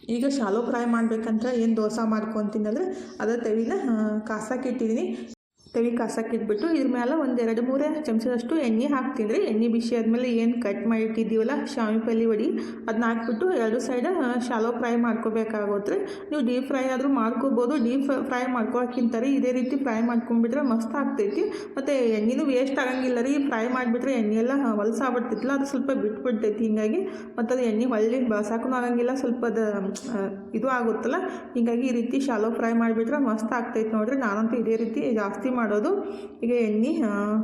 ಈಗ ಶಾಲೋ ಫ್ರೈ ಮಾಡ್ಬೇಕಂತ ಏನು ದೋಸೆ ಮಾಡ್ಕೊತೀನಿ ಅಂದರೆ ಅದೇ ತವಿನ ಕಾಸಕ್ಕೆ ಇಟ್ಟಿದ್ದೀನಿ ತವಿ ಕಾಸಕ್ಕೆ ಇಟ್ಬಿಟ್ಟು ಇದ್ರ ಮೇಲೆ ಒಂದು ಎರಡು ಮೂರು ಚಮಚದಷ್ಟು ಎಣ್ಣೆ ಹಾಕ್ತೀನಿ ಎಣ್ಣೆ ಬಿಸಿ ಆದಮೇಲೆ ಏನು ಕಟ್ ಮಾಡಿ ಇಟ್ಟಿದ್ದೀವಲ್ಲ ಶಾವಿ ಪಲ್ಲಿ ವಡಿ ಅದನ್ನ ಹಾಕ್ಬಿಟ್ಟು ಎರಡು ಸೈಡ ಶಾಲೋ ಫ್ರೈ ಮಾಡ್ಕೋಬೇಕಾಗುತ್ತೆ ನೀವು ಡೀಪ್ ಫ್ರೈ ಆದರೂ ಮಾಡ್ಕೋಬೋದು. ಡೀಪ್ ಫ್ರೈ ಮಾಡ್ಕೋಕ್ಕಿಂತಾರೆ ಇದೇ ರೀತಿ ಫ್ರೈ ಮಾಡ್ಕೊಂಡ್ಬಿಟ್ರೆ ಮಸ್ತ್ ಆಗ್ತೈತಿ. ಮತ್ತು ಎಣ್ಣೆನೂ ವೇಸ್ಟ್ ಆಗಂಗಿಲ್ಲ ರೀ. ಫ್ರೈ ಮಾಡಿಬಿಟ್ರೆ ಎಣ್ಣೆ ಎಲ್ಲ ಹೊಲಸಾಗ್ಬಿಡ್ತಿತ್ತಲ್ಲ ಅದು ಸ್ವಲ್ಪ ಬಿಟ್ಬಿಡ್ತೈತಿ ಹೀಗಾಗಿ. ಮತ್ತು ಅದು ಎಣ್ಣೆ ಹೊಳ್ಳಿ ಬಸಾಕೂ ಆಗಂಗಿಲ್ಲ, ಸ್ವಲ್ಪ ಅದು ಇದು ಆಗುತ್ತಲ್ಲ. ಹಿಂಗಾಗಿ ಈ ರೀತಿ ಶಾಲೋ ಫ್ರೈ ಮಾಡಿಬಿಟ್ರೆ ಮಸ್ತ್ ಆಗ್ತೈತಿ ನೋಡ್ರಿ. ನಾನಂತೂ ಇದೇ ರೀತಿ ಜಾಸ್ತಿ ಮಾಡೋದು. ಈಗ ಎಣ್ಣೆ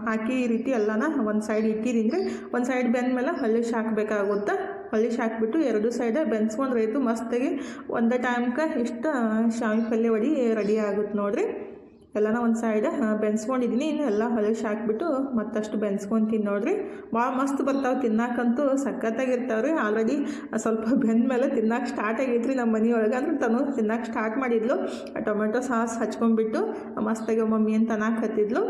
ಹಾಕಿ ಈ ರೀತಿ ಎಲ್ಲನ ಒಂದು ಸೈಡ್ ಇಟ್ಟಿರಿ ಅಂದರೆ ಒಂದು ಸೈಡ್ ಬೆಂದ್ಮೇಲೆ ಹಳ್ಳಿಶ್ ಹಾಕಬೇಕಾಗುತ್ತೆ? ಹೊಳ್ಳಿಶ್ ಹಾಕಿಬಿಟ್ಟು ಎರಡು ಸೈಡ ಬೆನ್ಸ್ಕೊಂಡ್ರೆ ರೈತು ಮಸ್ತಾಗಿ ಒಂದೇ ಟೈಮ್ಗೆ ಇಷ್ಟು ಶಾವಿ ಪಲ್ಯ ವಡಿ ರೆಡಿ ಆಗುತ್ತೆ ನೋಡ್ರಿ. ಎಲ್ಲನ ಒಂದು ಸೈಡ್ ಬೆನ್ಸ್ಕೊಂಡಿದ್ದೀನಿ ಇನ್ನು ಎಲ್ಲ ಹೊಲಿಸಿ ಹಾಕ್ಬಿಟ್ಟು ಮತ್ತಷ್ಟು ಬೆನ್ಸ್ಕೊತೀನಿ ನೋಡ್ರಿ ಭಾಳ ಮಸ್ತ್ ಬರ್ತಾವೆ ತಿನ್ನಕ್ಕಂತೂ ಸಖತ್ತಾಗಿರ್ತಾವೆ ರೀ ಆಲ್ರೆಡಿ ಸ್ವಲ್ಪ ಬೆಂದ ಮೇಲೆ ತಿನ್ನಕ್ಕೆ ಸ್ಟಾರ್ಟ್ ರೀ ನಮ್ಮ ಮನೆಯೊಳಗೆ. ಅಂದ್ರೆ ತನು ತಿನ್ನಕ್ಕೆ ಸ್ಟಾರ್ಟ್ ಮಾಡಿದ್ಲು. ಟೊಮೆಟೊ ಸಾಸ್ ಹಚ್ಕೊಂಡ್ಬಿಟ್ಟು ಮಸ್ತಾಗಿ ಮಮ್ಮಿ ಅಂತ ಅನ್ನಕ್ಕೆ ಹತ್ತಿದ್ಲು.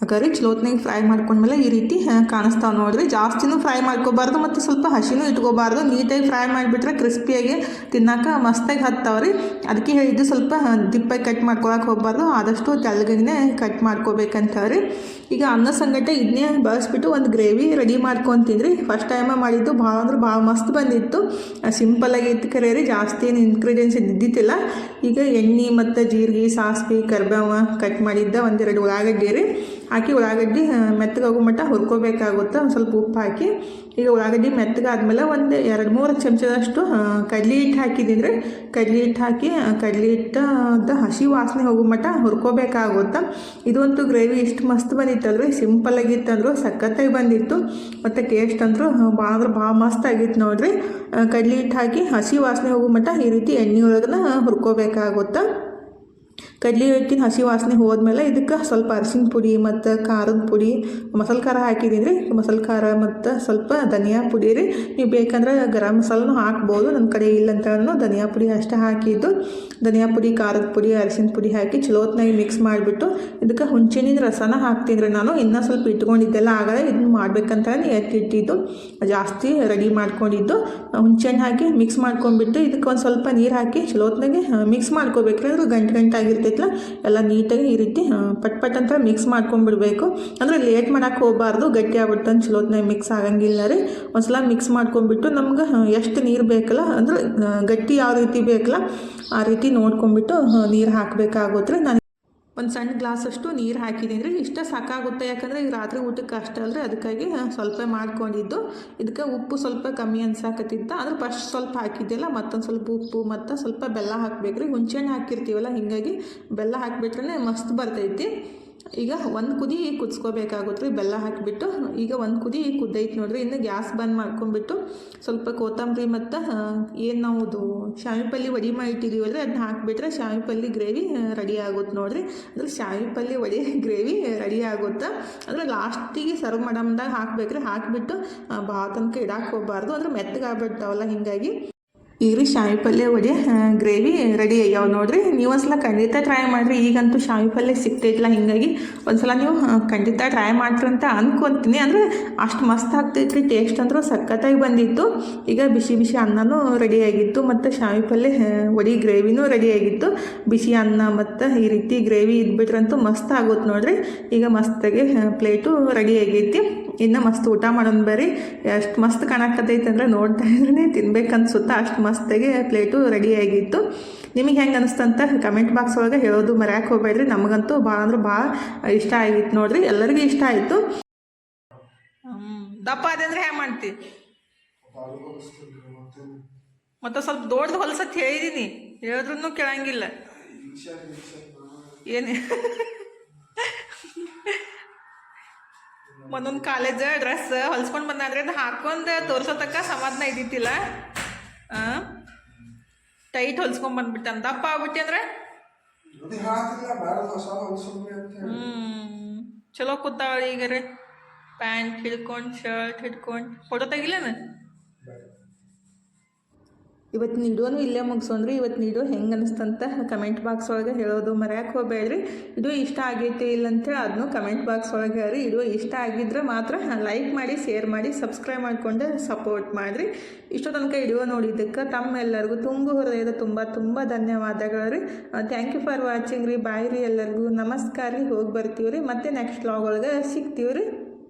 ಹಾಗಾದ್ರೆ ಚಲೋತ್ನಾಗ ಫ್ರೈ ಮಾಡ್ಕೊಂಡ್ಮೇಲೆ ಈ ರೀತಿ ಕಾಣಿಸ್ತಾವೆ ನೋಡಿರಿ. ಜಾಸ್ತಿನೂ ಫ್ರೈ ಮಾಡ್ಕೋಬಾರ್ದು ಮತ್ತು ಸ್ವಲ್ಪ ಹಸಿನೂ ಇಟ್ಕೋಬಾರ್ದು. ನೀಟಾಗಿ ಫ್ರೈ ಮಾಡಿಬಿಟ್ರೆ ಕ್ರಿಸ್ಪಿಯಾಗಿ ತಿನ್ನಕ್ಕೆ ಮಸ್ತಾಗಿ ಹತ್ತಾವ ರೀ ಅದಕ್ಕೆ ಹೇಳಿದ್ದು ಸ್ವಲ್ಪ ದಿಪ್ಪಾಗಿ ಕಟ್ ಮಾಡ್ಕೊಳಕ್ಕೆ ಹೋಗ್ಬಾರ್ದು. ಆದಷ್ಟು ತೆಲ್ಗಿನ ಕಟ್ ಮಾಡ್ಕೋಬೇಕಂತವ್ರಿ. ಈಗ ಅನ್ನ ಸಂಗಟ ಇದನ್ನೇ ಬಳಸ್ಬಿಟ್ಟು ಒಂದು ಗ್ರೇವಿ ರೆಡಿ ಮಾಡ್ಕೊತಿದ್ರಿ. ಫಸ್ಟ್ ಟೈಮ ಮಾಡಿದ್ದು ಭಾಳ ಅಂದ್ರೆ ಭಾಳ ಮಸ್ತ್ ಬಂದಿತ್ತು. ಸಿಂಪಲಾಗಿ ಇತ್ತು ಕರೆ ರೀ. ಜಾಸ್ತಿ ಏನು ಇನ್ಗ್ರೀಡಿಯೆಂಟ್ಸ್ ಇದ್ದಿದ್ದಿಲ್ಲ. ಈಗ ಎಣ್ಣೆ ಮತ್ತು ಜೀರಿಗೆ, ಸಾಸಿವೆ, ಕರ್ಬೇವ ಕಟ್ ಮಾಡಿದ್ದ ಒಂದೆರಡು ಉಳ್ಳಾಗಡ್ಡಿ ರೀ. ಹಾಕಿ ಉಳ್ಳಾಗಡ್ಡಿ ಮೆತ್ತಗಾಗೋ ಮಟ್ಟ ಹುರ್ಕೋಬೇಕಾಗುತ್ತೆ. ಒಂದು ಸ್ವಲ್ಪ ಉಪ್ಪು ಹಾಕಿ. ಈಗ ಉಳ್ಳಾಗಡ್ಡಿ ಮೆತ್ತಗಾದ್ಮೇಲೆ ಒಂದು ಎರಡು ಮೂರು ಚಮಚದಷ್ಟು ಕಡ್ಲಿ ಹಿಟ್ಟು ಹಾಕಿದ್ದೀನಿ ರೀ ಕಡ್ಲಿ ಹಿಟ್ಟು ಹಾಕಿ ಕಡ್ಲಿ ಹಿಟ್ಟದ ಹಸಿ ವಾಸನೆ ಹೋಗೋ ಮಟ್ಟ ಹುರ್ಕೋಬೇಕಾಗುತ್ತೆ. ಇದಂತೂ ಗ್ರೇವಿ ಇಷ್ಟು ಮಸ್ತ್ ಬಂದಿತ್ತಲ್ರಿ. ಸಿಂಪಲ್ ಆಗಿತ್ತಂದ್ರು, ಸಖತ್ತಾಗಿ ಬಂದಿತ್ತು. ಮತ್ತು ಟೇಸ್ಟ್ ಅಂದರು ಭಾಳ ಅಂದ್ರೆ ಭಾಳ ಮಸ್ತ್ ಆಗಿತ್ತು ನೋಡ್ರಿ. ಕಡ್ಲಿ ಹಿಟ್ಟು ಹಾಕಿ ಹಸಿ ವಾಸನೆ ಹೋಗೋ ಮಟ್ಟ ಈ ರೀತಿ ಎಣ್ಣೆ ಒಳಗನ ಹುರ್ಕೋಬೇಕಾಗುತ್ತೆ. ಕಡ್ಲಿ ಹಾಕಿನ ಹಸಿ ವಾಸನೆ ಹೋದ್ಮೇಲೆ ಇದಕ್ಕೆ ಸ್ವಲ್ಪ ಅರಿಶಿನ ಪುಡಿ ಮತ್ತು ಖಾರದ ಪುಡಿ, ಮಸಾಲೆ ಖಾರ ಹಾಕಿದ್ದೀನಿ ರೀ. ಮಸಾಲೆ ಖಾರ ಮತ್ತು ಸ್ವಲ್ಪ ಧನಿಯಾ ಪುಡಿ ರೀ. ನೀವು ಬೇಕಂದ್ರೆ ಗರಂ ಮಸಾಲೂ ಹಾಕ್ಬೋದು. ನನ್ನ ಕಡೆ ಇಲ್ಲ ಅಂತ ಧನಿಯಾ ಪುಡಿ ಅಷ್ಟೇ ಹಾಕಿದ್ದು. ಧನಿಯಾ ಪುಡಿ, ಖಾರದ ಪುಡಿ, ಅರಿಶಿನ ಪುಡಿ ಹಾಕಿ ಚಲೋತ್ನಾಗಿ ಮಿಕ್ಸ್ ಮಾಡಿಬಿಟ್ಟು ಇದಕ್ಕೆ ಹುಂಚಿನ ರಸನ ಹಾಕ್ತೀನಿ ರೀ ನಾನು. ಇನ್ನೂ ಸ್ವಲ್ಪ ಇಟ್ಕೊಂಡಿದ್ದೆಲ್ಲ ಆಗಲ್ಲ. ಇದನ್ನು ಮಾಡ್ಬೇಕಂತ ಎತ್ತಿಟ್ಟಿದ್ದು ಜಾಸ್ತಿ ರೆಡಿ ಮಾಡ್ಕೊಂಡಿದ್ದು. ಹುಂಚೆಣ್ಣು ಹಾಕಿ ಮಿಕ್ಸ್ ಮಾಡ್ಕೊಂಡ್ಬಿಟ್ಟು ಇದಕ್ಕೆ ಒಂದು ಸ್ವಲ್ಪ ನೀರು ಹಾಕಿ ಚಲೋತ್ನಾಗೆ ಮಿಕ್ಸ್ ಮಾಡ್ಕೋಬೇಕ್ರಿ. ಅಂದ್ರೆ ಗಂಟು ಗಂಟಾಗಿರ್ತೈತಲ್ಲ ಎಲ್ಲ ನೀಟಾಗಿ ಈ ರೀತಿ ಪಟ್ ಪಟ್ ಅಂತ ಮಿಕ್ಸ್ ಮಾಡ್ಕೊಂಡ್ಬಿಡ್ಬೇಕು. ಅಂದರೆ ಲೇಟ್ ಮಾಡೋಕೆ ಹೋಗಬಾರ್ದು, ಗಟ್ಟಿ ಆಗ್ಬಿಡ್ತಾನೆ ಚಲೋತ್ನಾಗ ಮಿಕ್ಸ್ ಆಗಂಗಿಲ್ಲ ರೀ. ಒಂದ್ಸಲ ಮಿಕ್ಸ್ ಮಾಡ್ಕೊಂಡ್ಬಿಟ್ಟು ನಮ್ಗೆ ಎಷ್ಟು ನೀರು ಬೇಕಲ್ಲ, ಅಂದ್ರೆ ಗಟ್ಟಿ ಯಾವ ರೀತಿ ಬೇಕಲ್ಲ, ಆ ರೀತಿ ನೋಡ್ಕೊಂಡ್ಬಿಟ್ಟು ನೀರು ಹಾಕಬೇಕಾಗುತ್ತೆ ನಾನು ಒಂದು ಸಣ್ಣ ಗ್ಲಾಸಷ್ಟು ನೀರು ಹಾಕಿದ್ದೀನಿ ರೀ ಇಷ್ಟ ಸಾಕಾಗುತ್ತೆ. ಯಾಕಂದರೆ ಈಗ ರಾತ್ರಿ ಊಟಕ್ಕೆ ಅಷ್ಟೇ ಅಲ್ರಿ, ಅದಕ್ಕಾಗಿ ಸ್ವಲ್ಪ ಮಾಡ್ಕೊಂಡಿದ್ದು. ಇದಕ್ಕೆ ಉಪ್ಪು ಸ್ವಲ್ಪ ಕಮ್ಮಿ ಅನ್ಸಾಕತ್ತಿತ್ತ. ಅಂದರೆ ಫಸ್ಟ್ ಸ್ವಲ್ಪ ಹಾಕಿದ್ದೆಲ್ಲ ಮತ್ತೊಂದು ಸ್ವಲ್ಪ ಉಪ್ಪು, ಮತ್ತು ಸ್ವಲ್ಪ ಬೆಲ್ಲ ಹಾಕಬೇಕ್ರಿ. ರೀ ಹುಂಚೆಹಣ್ಣು ಹಾಕಿರ್ತೀವಲ್ಲ, ಹೀಗಾಗಿ ಬೆಲ್ಲ ಹಾಕಿಬಿಟ್ರೆ ಮಸ್ತ್ ಬರ್ತೈತಿ. ಈಗ ಒಂದು ಕುದಿ ಕುದಿಸ್ಕೋಬೇಕಾಗುತ್ತೆ ಬೆಲ್ಲ ಹಾಕಿಬಿಟ್ಟು. ಈಗ ಒಂದು ಕುದಿ ಕುದ್ದೈತೆ ನೋಡ್ರಿ, ಇನ್ನು ಗ್ಯಾಸ್ ಬಂದ್ ಮಾಡ್ಕೊಂಡ್ಬಿಟ್ಟು ಸ್ವಲ್ಪ ಕೊತ್ತಂಬರಿ ಮತ್ತು ಏನು ನಾವು ಅದು ಶಾವಿ ಪಲ್ಯ ವಡಿ ಅಂದರೆ ಅದನ್ನ ಹಾಕಿಬಿಟ್ರೆ ಶಾವಿ ಪಲ್ಯ ಗ್ರೇವಿ ರೆಡಿ ಆಗುತ್ತೆ ನೋಡ್ರಿ. ಅಂದರೆ ಶಾವಿ ಪಲ್ಲಿ ವಡಿ ಗ್ರೇವಿ ರೆಡಿ ಆಗುತ್ತೆ. ಅಂದರೆ ಲಾಸ್ಟಿಗೆ ಸರ್ವ್ ಮಾಡಮ್ದಾಗ ಹಾಕಬೇಕ್ರಿ. ಹಾಕಿಬಿಟ್ಟು ಭಾಳ ತನಕ ಇಡಕ್ಕೆ ಹೋಗ್ಬಾರ್ದು. ಅಂದ್ರೆ ಮೆತ್ತಗಾಗ್ಬಿಡ್ತಾವಲ್ಲ, ಹೀಗಾಗಿ. ಈಗ ರೀ ಶಾವಿ ಪಲ್ಯ ಒಡೆ ಗ್ರೇವಿ ರೆಡಿ ಆಗ್ಯಾವ ನೋಡಿರಿ. ನೀವು ಒಂದ್ಸಲ ಖಂಡಿತ ಟ್ರೈ ಮಾಡಿರಿ. ಈಗಂತೂ ಶಾವಿ ಪಲ್ಯ ಸಿಗ್ತೈತಿಲ್ಲ ಹಿಂಗಾಗಿ ಒಂದ್ಸಲ ನೀವು ಖಂಡಿತ ಟ್ರೈ ಮಾಡ್ರಿ ಅಂತ ಅನ್ಕೊಂತೀನಿ. ಅಂದರೆ ಅಷ್ಟು ಮಸ್ತ್ ಆಗ್ತೈತ್ರಿ ಟೇಸ್ಟ್ ಅಂದ್ರೂ ಸಖತ್ತಾಗಿ ಬಂದಿತ್ತು. ಈಗ ಬಿಸಿ ಬಿಸಿ ಅನ್ನನೂ ರೆಡಿ ಆಗಿತ್ತು. ಮತ್ತು ಶಾವಿ ಪಲ್ಯ ಒಡಿ ಗ್ರೇವಿನೂ ರೆಡಿ ಆಗಿತ್ತು. ಬಿಸಿ ಅನ್ನ ಮತ್ತು ಈ ರೀತಿ ಗ್ರೇವಿ ಇದ್ಬಿಟ್ರಂತೂ ಮಸ್ತ್ ಆಗುತ್ತೆ ನೋಡಿರಿ. ಈಗ ಮಸ್ತಾಗಿ ಪ್ಲೇಟು ರೆಡಿ ಆಗೈತಿ. ಇನ್ನು ಮಸ್ತ್ ಊಟ ಮಾಡೋಣ ಬರ್ರಿ. ಎಷ್ಟು ಮಸ್ತ್ ಕಾಣಕತ್ತೈತೆ ಅಂದರೆ ನೋಡ್ತಾ ಇದ್ರೆ ತಿನ್ಬೇಕನ್ಸುತ್ತಾ ಅಷ್ಟು ಮಸ್ತಾಗಿ ಪ್ಲೇಟು ರೆಡಿ ಆಗಿತ್ತು. ನಿಮಗೆ ಹೆಂಗೆ ಅನಿಸ್ತಂತ ಕಮೆಂಟ್ ಬಾಕ್ಸ್ ಒಳಗೆ ಹೇಳೋದು ಮರ್ಯಾಕೆ ಹೋಗ್ಬೇಡ್ರಿ. ನಮಗಂತೂ ಭಾಳ ಅಂದ್ರೆ ಭಾಳ ಇಷ್ಟ ಆಗಿತ್ತು ನೋಡ್ರಿ. ಎಲ್ಲರಿಗೂ ಇಷ್ಟ ಆಯಿತು. ದಪ್ಪ ಅದಂದ್ರೆ ಹ್ಯಾಂಗೆ ಮಾಡ್ತಿ? ಮತ್ತು ಸ್ವಲ್ಪ ದೊಡ್ಡದು ಹೊಲ್ಸತ್ ಹೇಳಿದ್ದೀನಿ ಹೇಳಿದ್ರೂ ಕೇಳಂಗಿಲ್ಲ. ಏನು? ಒಂದೊಂದು ಕಾಲೇಜ್ ಡ್ರೆಸ್ ಹೊಲ್ಸ್ಕೊಂಡು ಬಂದಾದ್ರೆ ಅದು ಹಾಕೊಂಡು ತೋರ್ಸೋತಕ್ಕ ಸಮಾಧಾನ ಇದ್ದಿತ್ತಿಲ್ಲ. ಟೈಟ್ ಹೊಲ್ಸ್ಕೊಂಡ್ ಬಂದ್ಬಿಟ್ಟಂತ ದಪ್ಪ ಆಗ್ಬಿಟ್ಟೆ ಅಂದ್ರೆ? ಹ್ಮ್. ಚಲೋ ಕೂತಾವಳಿ ಈಗ ರೀ ಪ್ಯಾಂಟ್ ಹಿಡ್ಕೊಂಡು ಶರ್ಟ್ ಹಿಡ್ಕೊಂಡು. ಫೋಟೋ ತೆಗಿಲೇನ? ಇವತ್ತಿನ ವಿಡಿಯೋನು ಇಲ್ಲೇ ಮುಗಿಸೋನ್ರಿ ಇವತ್ತು ವಿಡಿಯೋ ಹೆಂಗೆ ಅನಿಸ್ತಂತ ಕಮೆಂಟ್ ಬಾಕ್ಸ್ ಒಳಗೆ ಹೇಳೋದು ಮರ್ಯಾಕೆ ಹೋಗ್ಬೇಡ್ರಿ. ಇದು ಇಷ್ಟ ಆಗೈತೆ ಇಲ್ಲ ಅಂತೇಳಿ ಅದನ್ನು ಕಮೆಂಟ್ ಬಾಕ್ಸ್ ಒಳಗೆ ಹೇಳ್ರಿ. ಇದು ಇಷ್ಟ ಆಗಿದ್ರೆ ಮಾತ್ರ ಲೈಕ್ ಮಾಡಿ ಶೇರ್ ಮಾಡಿ ಸಬ್ಸ್ಕ್ರೈಬ್ ಮಾಡಿಕೊಂಡು ಸಪೋರ್ಟ್ ಮಾಡಿರಿ. ಇಷ್ಟು ತನಕ ವಿಡಿಯೋ ನೋಡಿದ್ದಕ್ಕೆ ತಮ್ಮೆಲ್ಲರಿಗೂ ತುಂಬ ಹೃದಯದ ತುಂಬ ತುಂಬ ಧನ್ಯವಾದಗಳು ರೀ ಥ್ಯಾಂಕ್ ಯು ಫಾರ್ ವಾಚಿಂಗ್ ರೀ. ಬಾಯ್ ರೀ ಎಲ್ಲರಿಗೂ. ನಮಸ್ಕಾರ ರೀ. ಹೋಗಿ ಬರ್ತೀವಿ ರೀ ಮತ್ತೆ ನೆಕ್ಸ್ಟ್ ವ್ಲಾಗ್ ಒಳಗೆ ಸಿಗ್ತೀವಿ ರೀ